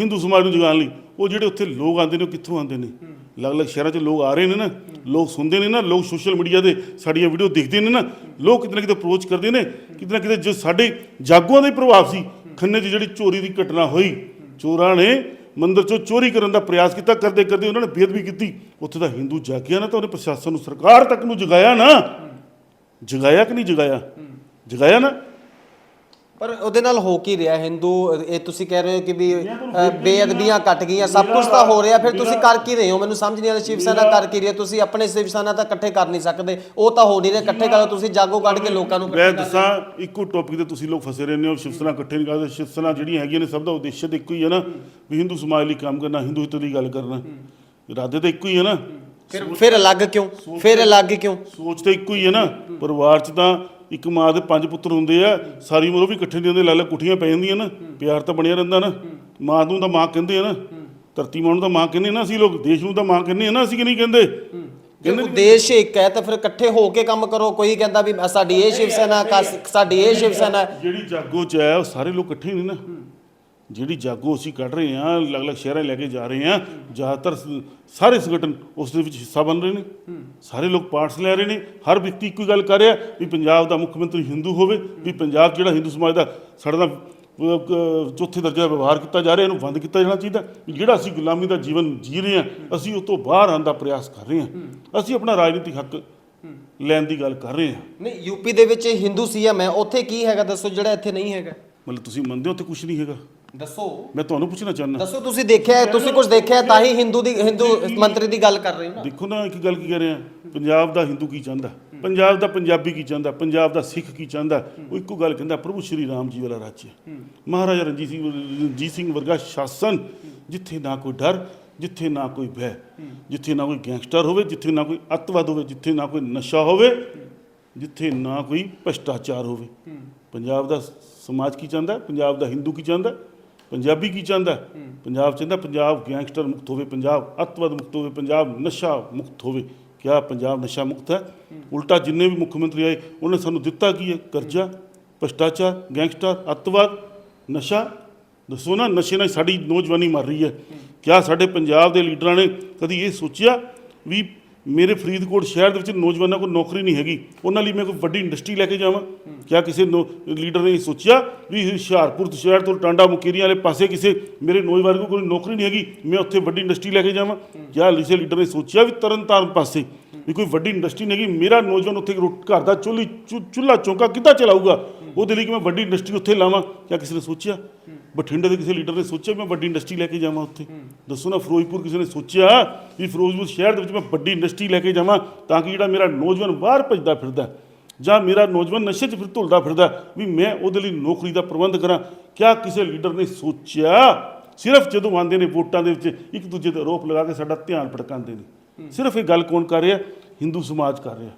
ਹਿੰਦੂ ਸਮਾਜ ਨੂੰ ਜਗਾਉਣ ਲਈ। ਉਹ ਜਿਹੜੇ ਉੱਥੇ ਲੋਕ ਆਉਂਦੇ ਨੇ ਉਹ ਕਿੱਥੋਂ ਆਉਂਦੇ ਨੇ? ਅਲੱਗ-ਅਲੱਗ ਸ਼ਹਿਰਾਂ 'ਚ ਲੋਕ ਆ ਰਹੇ ਨੇ ਨਾ, ਲੋਕ ਸੁਣਦੇ ਨੇ ਨਾ, ਲੋਕ ਸੋਸ਼ਲ ਮੀਡੀਆ ਦੇ ਸਾਡੀਆਂ ਵੀਡੀਓ ਦੇਖਦੇ ਨੇ ਨਾ, ਲੋਕ ਕਿਤੇ ਨਾ ਕਿਤੇ ਅਪਰੋਚ ਕਰਦੇ ਨੇ, ਕਿਤੇ ਨਾ ਕਿਤੇ ਜੋ ਸਾਡੇ ਜਾਗੂਆਂ ਦਾ ਹੀ ਪ੍ਰਭਾਵ ਸੀ, ਖੰਨੇ 'ਚ ਜਿਹੜੀ ਚੋਰੀ ਦੀ ਘਟਨਾ ਹੋਈ, ਚੋਰਾਂ ਨੇ ਮੰਦਰ 'ਚੋਂ ਚੋਰੀ ਕਰਨ ਦਾ ਪ੍ਰਯਾਸ ਕੀਤਾ, ਕਰਦੇ ਕਰਦੇ ਉਹਨਾਂ ਨੇ ਬੇਅਦਬੀ ਕੀਤੀ। ਉੱਥੇ ਦਾ ਹਿੰਦੂ ਜਾਗਿਆ ਨਾ ਤਾਂ ਉਹਨੇ ਪ੍ਰਸ਼ਾਸਨ ਨੂੰ ਸਰਕਾਰ ਤੱਕ ਨੂੰ ਜਗਾਇਆ ਨਾ। ਜਗਾਇਆ ਕਿ ਨਹੀਂ ਜਗਾਇਆ? ਜਗਾਇਆ ਨਾ।
ਪਰ ਉਹਦੇ ਨਾਲ ਹੋ ਕੀ ਰਿਹਾ? ਹਿੰਦੂ ਇਹ ਤੁਸੀਂ ਕਹਿ ਰਹੇ ਹੋ ਕਿ ਵੀ ਬੇਅਦਬੀਆਂ ਕੱਟ ਗਈਆਂ ਸਭ ਕੁਝ ਤਾਂ ਹੋ ਰਿਹਾ ਫਿਰ ਤੁਸੀਂ ਕਰ ਕੀ ਰਹੇ ਹੋ? ਮੈਨੂੰ ਸਮਝ ਨਹੀਂ ਆਉਂਦਾ ਸ਼ਿਵ ਸੈਨਾ ਕਰ ਕੀ ਰਹੀ ਹੈ? ਤੁਸੀਂ ਆਪਣੇ ਸ਼ਿਵ ਸੈਨਾ ਤਾਂ ਇਕੱਠੇ ਕਰ ਨਹੀਂ ਸਕਦੇ। ਉਹ ਤਾਂ ਹੋ ਨਹੀਂ ਰਿਹਾ ਇਕੱਠੇ ਕਰੋ ਤੁਸੀਂ ਜਾਗੋ ਕੱਢ ਕੇ ਲੋਕਾਂ ਨੂੰ
ਮੈਂ ਦੱਸਾਂ ਇੱਕੋ ਟੌਪਿਕ ਤੇ ਤੁਸੀਂ ਲੋਕ ਫਸੇ ਰਹਿੰਦੇ ਹੋ ਸ਼ਿਵਸਨਾ ਇਕੱਠੇ ਨਹੀਂ ਕਰਦੇ। ਸ਼ਿਵਸਨਾ ਜਿਹੜੀਆਂ ਹੈਗੀਆਂ ਨੇ ਸਭ ਦਾ ਉਦੇਸ਼ ਤਾਂ ਇੱਕੋ ਹੀ ਹੈ ਨਾ ਵੀ ਹਿੰਦੂ ਸਮਾਜ ਲਈ ਕੰਮ ਕਰਨਾ ਹਿੰਦੂ ਹਿੱਤ ਦੀ ਗੱਲ ਕਰਨਾ। ਇਰਾਦੇ ਤਾਂ ਇੱਕੋ ਹੀ ਹੈ ਨਾ।
ਫਿਰ ਫਿਰ ਅਲੱਗ ਕਿਉਂ? ਫਿਰ ਅਲੱਗ ਕਿਉਂ?
ਸੋਚ ਤਾਂ ਇੱਕੋ ਹੀ ਹੈ ਨਾ ਪਰਿਵਾਰ 'ਚ ਤਾਂ ਇੱਕ ਮਾਂ ਦੇ ਪੰਜ ਪੁੱਤਰ ਹੁੰਦੇ ਆ ਸਾਰੀ ਉਮਰ ਉਹ ਵੀ ਇਕੱਠੇ ਨਹੀਂ ਹੁੰਦੇ ਲਾਲਾ ਕੁੱਠੀਆਂ ਪੈ ਜਾਂਦੀਆਂ ਨਾ ਪਿਆਰ ਤਾਂ ਬਣਿਆ ਰਹਿੰਦਾ ਨਾ। ਮਾਂ ਨੂੰ ਤਾਂ ਮਾਂ ਕਹਿੰਦੇ ਆ ਨਾ ਧਰਤੀ ਮਾਂ ਨੂੰ ਤਾਂ ਮਾਂ ਕਹਿੰਦੇ ਨਾ ਅਸੀਂ ਲੋਕ ਦੇਸ਼ ਨੂੰ ਤਾਂ ਮਾਂ ਕਹਿੰਦੇ ਆ ਨਾ ਅਸੀਂ ਕਿ ਨਹੀਂ ਕਹਿੰਦੇ?
ਜੇ ਉਦੇਸ਼ ਇੱਕ ਹੈ ਤਾਂ ਫਿਰ ਇਕੱਠੇ ਹੋ ਕੇ ਕੰਮ ਕਰੋ ਕੋਈ ਕਹਿੰਦਾ ਵੀ ਸਾਡੀ ਇਹ ਸ਼ਿਵ ਸੈਨਾ ਸਾਡੀ ਇਹ ਸ਼ਿਵ ਸੈਨਾ।
ਜਿਹੜੀ ਜਾਗੋ ਚ ਹੈ ਉਹ ਸਾਰੇ ਲੋਕ ਇਕੱਠੇ ਨਹੀਂ ਨਾ। ਜਿਹੜੀ ਜਾਗੋ ਅਸੀਂ ਕੱਢ ਰਹੇ ਹਾਂ ਅਲੱਗ-ਅਲੱਗ ਸ਼ਹਿਰਾਂ ਲੈ ਕੇ ਜਾ ਰਹੇ ਹਾਂ ਜ਼ਿਆਦਾਤਰ ਸਾਰੇ ਸੰਗਠਨ ਉਸ ਦੇ ਵਿੱਚ ਹਿੱਸਾ ਬਣ ਰਹੇ ਨੇ। ਸਾਰੇ ਲੋਕ ਪਾਰਟਸ ਲੈ ਰਹੇ ਨੇ। ਹਰ ਵਿਅਕਤੀ ਇੱਕੋ ਹੀ ਗੱਲ ਕਰ ਰਿਹਾ ਵੀ ਪੰਜਾਬ ਦਾ ਮੁੱਖ ਮੰਤਰੀ ਹਿੰਦੂ ਹੋਵੇ ਵੀ ਪੰਜਾਬ ਜਿਹੜਾ ਹਿੰਦੂ ਸਮਾਜ ਦਾ ਸਾਡੇ ਚੌਥੇ ਦਰਜੇ ਦਾ ਵਿਵਹਾਰ ਕੀਤਾ ਜਾ ਰਿਹਾ ਇਹਨੂੰ ਬੰਦ ਕੀਤਾ ਜਾਣਾ ਚਾਹੀਦਾ। ਜਿਹੜਾ ਅਸੀਂ ਗੁਲਾਮੀ ਦਾ ਜੀਵਨ ਜੀ ਰਹੇ ਹਾਂ ਅਸੀਂ ਉਸ ਤੋਂ ਬਾਹਰ ਆਉਣ ਦਾ ਪ੍ਰਯਾਸ ਕਰ ਰਹੇ ਹਾਂ। ਅਸੀਂ ਆਪਣਾ ਰਾਜਨੀਤਿਕ ਹੱਕ ਲੈਣ ਦੀ ਗੱਲ ਕਰ ਰਹੇ ਹਾਂ।
ਨਹੀਂ ਯੂਪੀ ਦੇ ਵਿੱਚ ਹਿੰਦੂ ਸੀਐਮ ਹੈ ਉੱਥੇ ਕੀ ਹੈਗਾ ਦੱਸੋ ਜਿਹੜਾ ਇੱਥੇ ਨਹੀਂ ਹੈਗਾ?
ਮਤਲਬ ਤੁਸੀਂ ਮੰਨਦੇ ਹੋ ਤੇ ਕੁਝ ਨਹੀਂ ਹੈਗਾ?
ਦੱਸੋ।
ਮੈਂ ਤੁਹਾਨੂੰ ਪੁੱਛਣਾ ਚਾਹੁੰਦਾ।
ਦੱਸੋ ਤੁਸੀਂ ਦੇਖਿਆ ਹੈ, ਤੁਸੀਂ ਕੁਝ ਦੇਖਿਆ ਹੈ, ਤਾਂ ਹੀ ਹਿੰਦੂ ਦੀ ਹਿੰਦੂ ਮੰਤਰੀ ਦੀ ਗੱਲ ਕਰ ਰਹੇ ਹੋ ਨਾ।
ਦੇਖੋ ਨਾ ਇੱਕ ਗੱਲ ਕੀ ਕਰ ਰਹੇ। ਆ ਪੰਜਾਬ ਦਾ ਹਿੰਦੂ ਕੀ ਚਾਹੁੰਦਾ? ਪੰਜਾਬ ਦਾ ਪੰਜਾਬੀ ਕੀ ਚਾਹੁੰਦਾ? ਪੰਜਾਬ ਦਾ ਸਿੱਖ ਕੀ ਚਾਹੁੰਦਾ? ਉਹ ਇੱਕੋ ਗੱਲ ਕਹਿੰਦਾ ਪ੍ਰਭੂ ਸ਼੍ਰੀ ਰਾਮ ਜੀ ਵਾਲਾ ਰਾਜ ਮਹਾਰਾਜਾ ਰਣਜੀਤ ਸਿੰਘ ਰਣਜੀਤ ਸਿੰਘ ਵਰਗਾ ਸ਼ਾਸਨ ਜਿੱਥੇ ਨਾ ਕੋਈ ਡਰ ਜਿੱਥੇ ਨਾ ਕੋਈ ਭੈ ਜਿੱਥੇ ਨਾ ਕੋਈ ਗੈਂਗਸਟਰ ਹੋਵੇ ਜਿੱਥੇ ਨਾ ਕੋਈ ਅੱਤਵਾਦ ਹੋਵੇ ਜਿੱਥੇ ਨਾ ਕੋਈ ਨਸ਼ਾ ਹੋਵੇ ਜਿੱਥੇ ਨਾ ਕੋਈ ਭ੍ਰਸ਼ਟਾਚਾਰ ਹੋਵੇ। ਪੰਜਾਬ ਦਾ ਸਮਾਜ ਕੀ ਚਾਹੁੰਦਾ? ਪੰਜਾਬ ਦਾ ਹਿੰਦੂ ਕੀ ਚਾਹੁੰਦਾ? ਪੰਜਾਬੀ ਕੀ ਚਾਹੁੰਦਾ? ਪੰਜਾਬ ਚਾਹੁੰਦਾ ਪੰਜਾਬ ਗੈਂਗਸਟਰ ਮੁਕਤ ਹੋਵੇ ਪੰਜਾਬ ਅੱਤਵਾਦ ਮੁਕਤ ਹੋਵੇ ਪੰਜਾਬ ਨਸ਼ਾ ਮੁਕਤ ਹੋਵੇ। ਕਿਆ ਪੰਜਾਬ ਨਸ਼ਾ ਮੁਕਤ ਹੈ? ਉਲਟਾ ਜਿੰਨੇ ਵੀ ਮੁੱਖ ਮੰਤਰੀ ਆਏ ਉਹਨੇ ਸਾਨੂੰ ਦਿੱਤਾ ਕੀ ਹੈ? ਕਰਜ਼ਾ ਭ੍ਰਸ਼ਟਾਚਾਰ ਗੈਂਗਸਟਰ ਅੱਤਵਾਦ ਨਸ਼ਾ। ਦੱਸੋ ਨਾ ਨਸ਼ੇ ਨਾਲ ਸਾਡੀ ਨੌਜਵਾਨੀ ਮਰ ਰਹੀ ਹੈ। ਕਿਆ ਸਾਡੇ ਪੰਜਾਬ ਦੇ ਲੀਡਰਾਂ ਨੇ ਕਦੀ ਇਹ ਸੋਚਿਆ ਵੀ ਮੇਰੇ ਫਰੀਦਕੋਟ ਸ਼ਹਿਰ ਦੇ ਵਿੱਚ ਨੌਜਵਾਨਾਂ ਕੋਲ ਨੌਕਰੀ ਨਹੀਂ ਹੈਗੀ। ਉਹਨਾਂ ਲਈ ਮੈਂ ਕੋਈ ਵੱਡੀ ਇੰਡਸਟਰੀ ਲੈ ਕੇ ਜਾਵਾਂ। ਕਿਆ ਕਿਸੇ ਨੌ- ਲੀਡਰ ਨੇ ਸੋਚਿਆ ਵੀ ਹੁਸ਼ਿਆਰਪੁਰ ਸ਼ਹਿਰ ਤੋਂ ਟਾਂਡਾ ਮੁਕੇਰੀਆਂ ਵਾਲੇ ਪਾਸੇ ਕਿਸੇ ਮੇਰੇ ਨੌਜਵਾਨ ਕੋਲ ਕੋਈ ਨੌਕਰੀ ਨਹੀਂ ਹੈਗੀ, ਮੈਂ ਉੱਥੇ ਵੱਡੀ ਇੰਡਸਟਰੀ ਲੈ ਕੇ ਜਾਵਾਂ। ਜਾਂ ਕਿਸੇ ਲੀਡਰ ਨੇ ਸੋਚਿਆ ਵੀ ਤਰਨਤਾਰਨ ਪਾਸੇ ਵੀ ਕੋਈ ਵੱਡੀ ਇੰਡਸਟਰੀ ਨਹੀਂ ਹੈਗੀ। ਮੇਰਾ ਨੌਜਵਾਨ ਉੱਥੇ ਰੋ- ਘਰ ਦਾ ਚੁੱਲ੍ਹੀ ਚੁ- ਚੁੱਲ੍ਹਾ ਚੌਂਕਾ ਕਿੱਦਾਂ ਚਲਾਊਗਾ? ਉਹਦੇ ਲਈ ਕਿ ਮੈਂ ਵੱਡੀ ਇੰਡਸਟਰੀ ਉੱਥੇ ਲਾਵਾਂ। ਕਿਆ ਕਿਸੇ ਨੇ ਸੋਚਿਆ? ਬਠਿੰਡੇ ਦੇ ਕਿਸੇ ਲੀਡਰ ਨੇ ਸੋਚਿਆ ਮੈਂ ਵੱਡੀ ਇੰਡਸਟਰੀ ਲੈ ਕੇ ਜਾਵਾਂ ਉੱਥੇ? ਦੱਸੋ ਨਾ ਫਿਰੋਜ਼ਪੁਰ ਕਿਸੇ ਨੇ ਸੋਚਿਆ ਵੀ ਫਿਰੋਜ਼ਪੁਰ ਸ਼ਹਿਰ ਦੇ ਵਿੱਚ ਮੈਂ ਵੱਡੀ ਇੰਡਸਟਰੀ ਲੈ ਕੇ ਜਾਵਾਂ ਤਾਂ ਕਿ ਜਿਹੜਾ ਮੇਰਾ ਨੌਜਵਾਨ ਬਾਹਰ ਭੱਜਦਾ ਫਿਰਦਾ ਜਾਂ ਮੇਰਾ ਨੌਜਵਾਨ ਨਸ਼ੇ 'ਚ ਫਿਰ ਧੁਲਦਾ ਫਿਰਦਾ ਵੀ ਮੈਂ ਉਹਦੇ ਲਈ ਨੌਕਰੀ ਦਾ ਪ੍ਰਬੰਧ ਕਰਾਂ। ਕਿਆ ਕਿਸੇ ਲੀਡਰ ਨੇ ਸੋਚਿਆ? ਸਿਰਫ ਜਦੋਂ ਆਉਂਦੇ ਨੇ ਵੋਟਾਂ ਦੇ ਵਿੱਚ ਇੱਕ ਦੂਜੇ ਤੇ ਆਰੋਪ ਲਗਾ ਕੇ ਸਾਡਾ ਧਿਆਨ ਭਟਕਾਉਂਦੇ ਨੇ। ਸਿਰਫ ਇਹ ਗੱਲ ਕੌਣ ਕਰ ਰਿਹਾ? ਹਿੰਦੂ ਸਮਾਜ ਕਰ ਰਿਹਾ।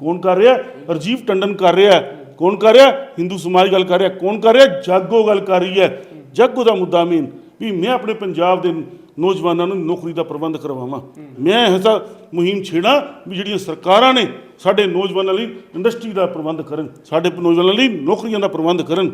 ਕੌਣ ਕਰ ਰਿਹਾ? ਰਜੀਵ ਟੰਡਨ ਕਰ ਰਿਹਾ। ਕੌਣ ਕਰ ਰਿਹਾ? ਹਿੰਦੂ ਸਮਾਜ ਗੱਲ ਕਰ ਰਿਹਾ। ਕੌਣ ਕਰ ਰਿਹਾ? ਜਾਗੋ ਗੱਲ ਕਰ ਰਹੀ ਹੈ। ਜਾਗੋ ਦਾ ਮੁੱਦਾ ਮੇਨ ਵੀ ਮੈਂ ਆਪਣੇ ਪੰਜਾਬ ਦੇ ਨੌਜਵਾਨਾਂ ਨੂੰ ਨੌਕਰੀ ਦਾ ਪ੍ਰਬੰਧ ਕਰਵਾਵਾਂ। ਮੈਂ ਐਸਾ ਮੁਹਿੰਮ ਛੇੜਾਂ ਵੀ ਜਿਹੜੀਆਂ ਸਰਕਾਰਾਂ ਨੇ ਸਾਡੇ ਨੌਜਵਾਨਾਂ ਲਈ ਇੰਡਸਟਰੀ ਦਾ ਪ੍ਰਬੰਧ ਕਰਨ, ਸਾਡੇ ਨੌਜਵਾਨਾਂ ਲਈ ਨੌਕਰੀਆਂ ਦਾ ਪ੍ਰਬੰਧ ਕਰਨ।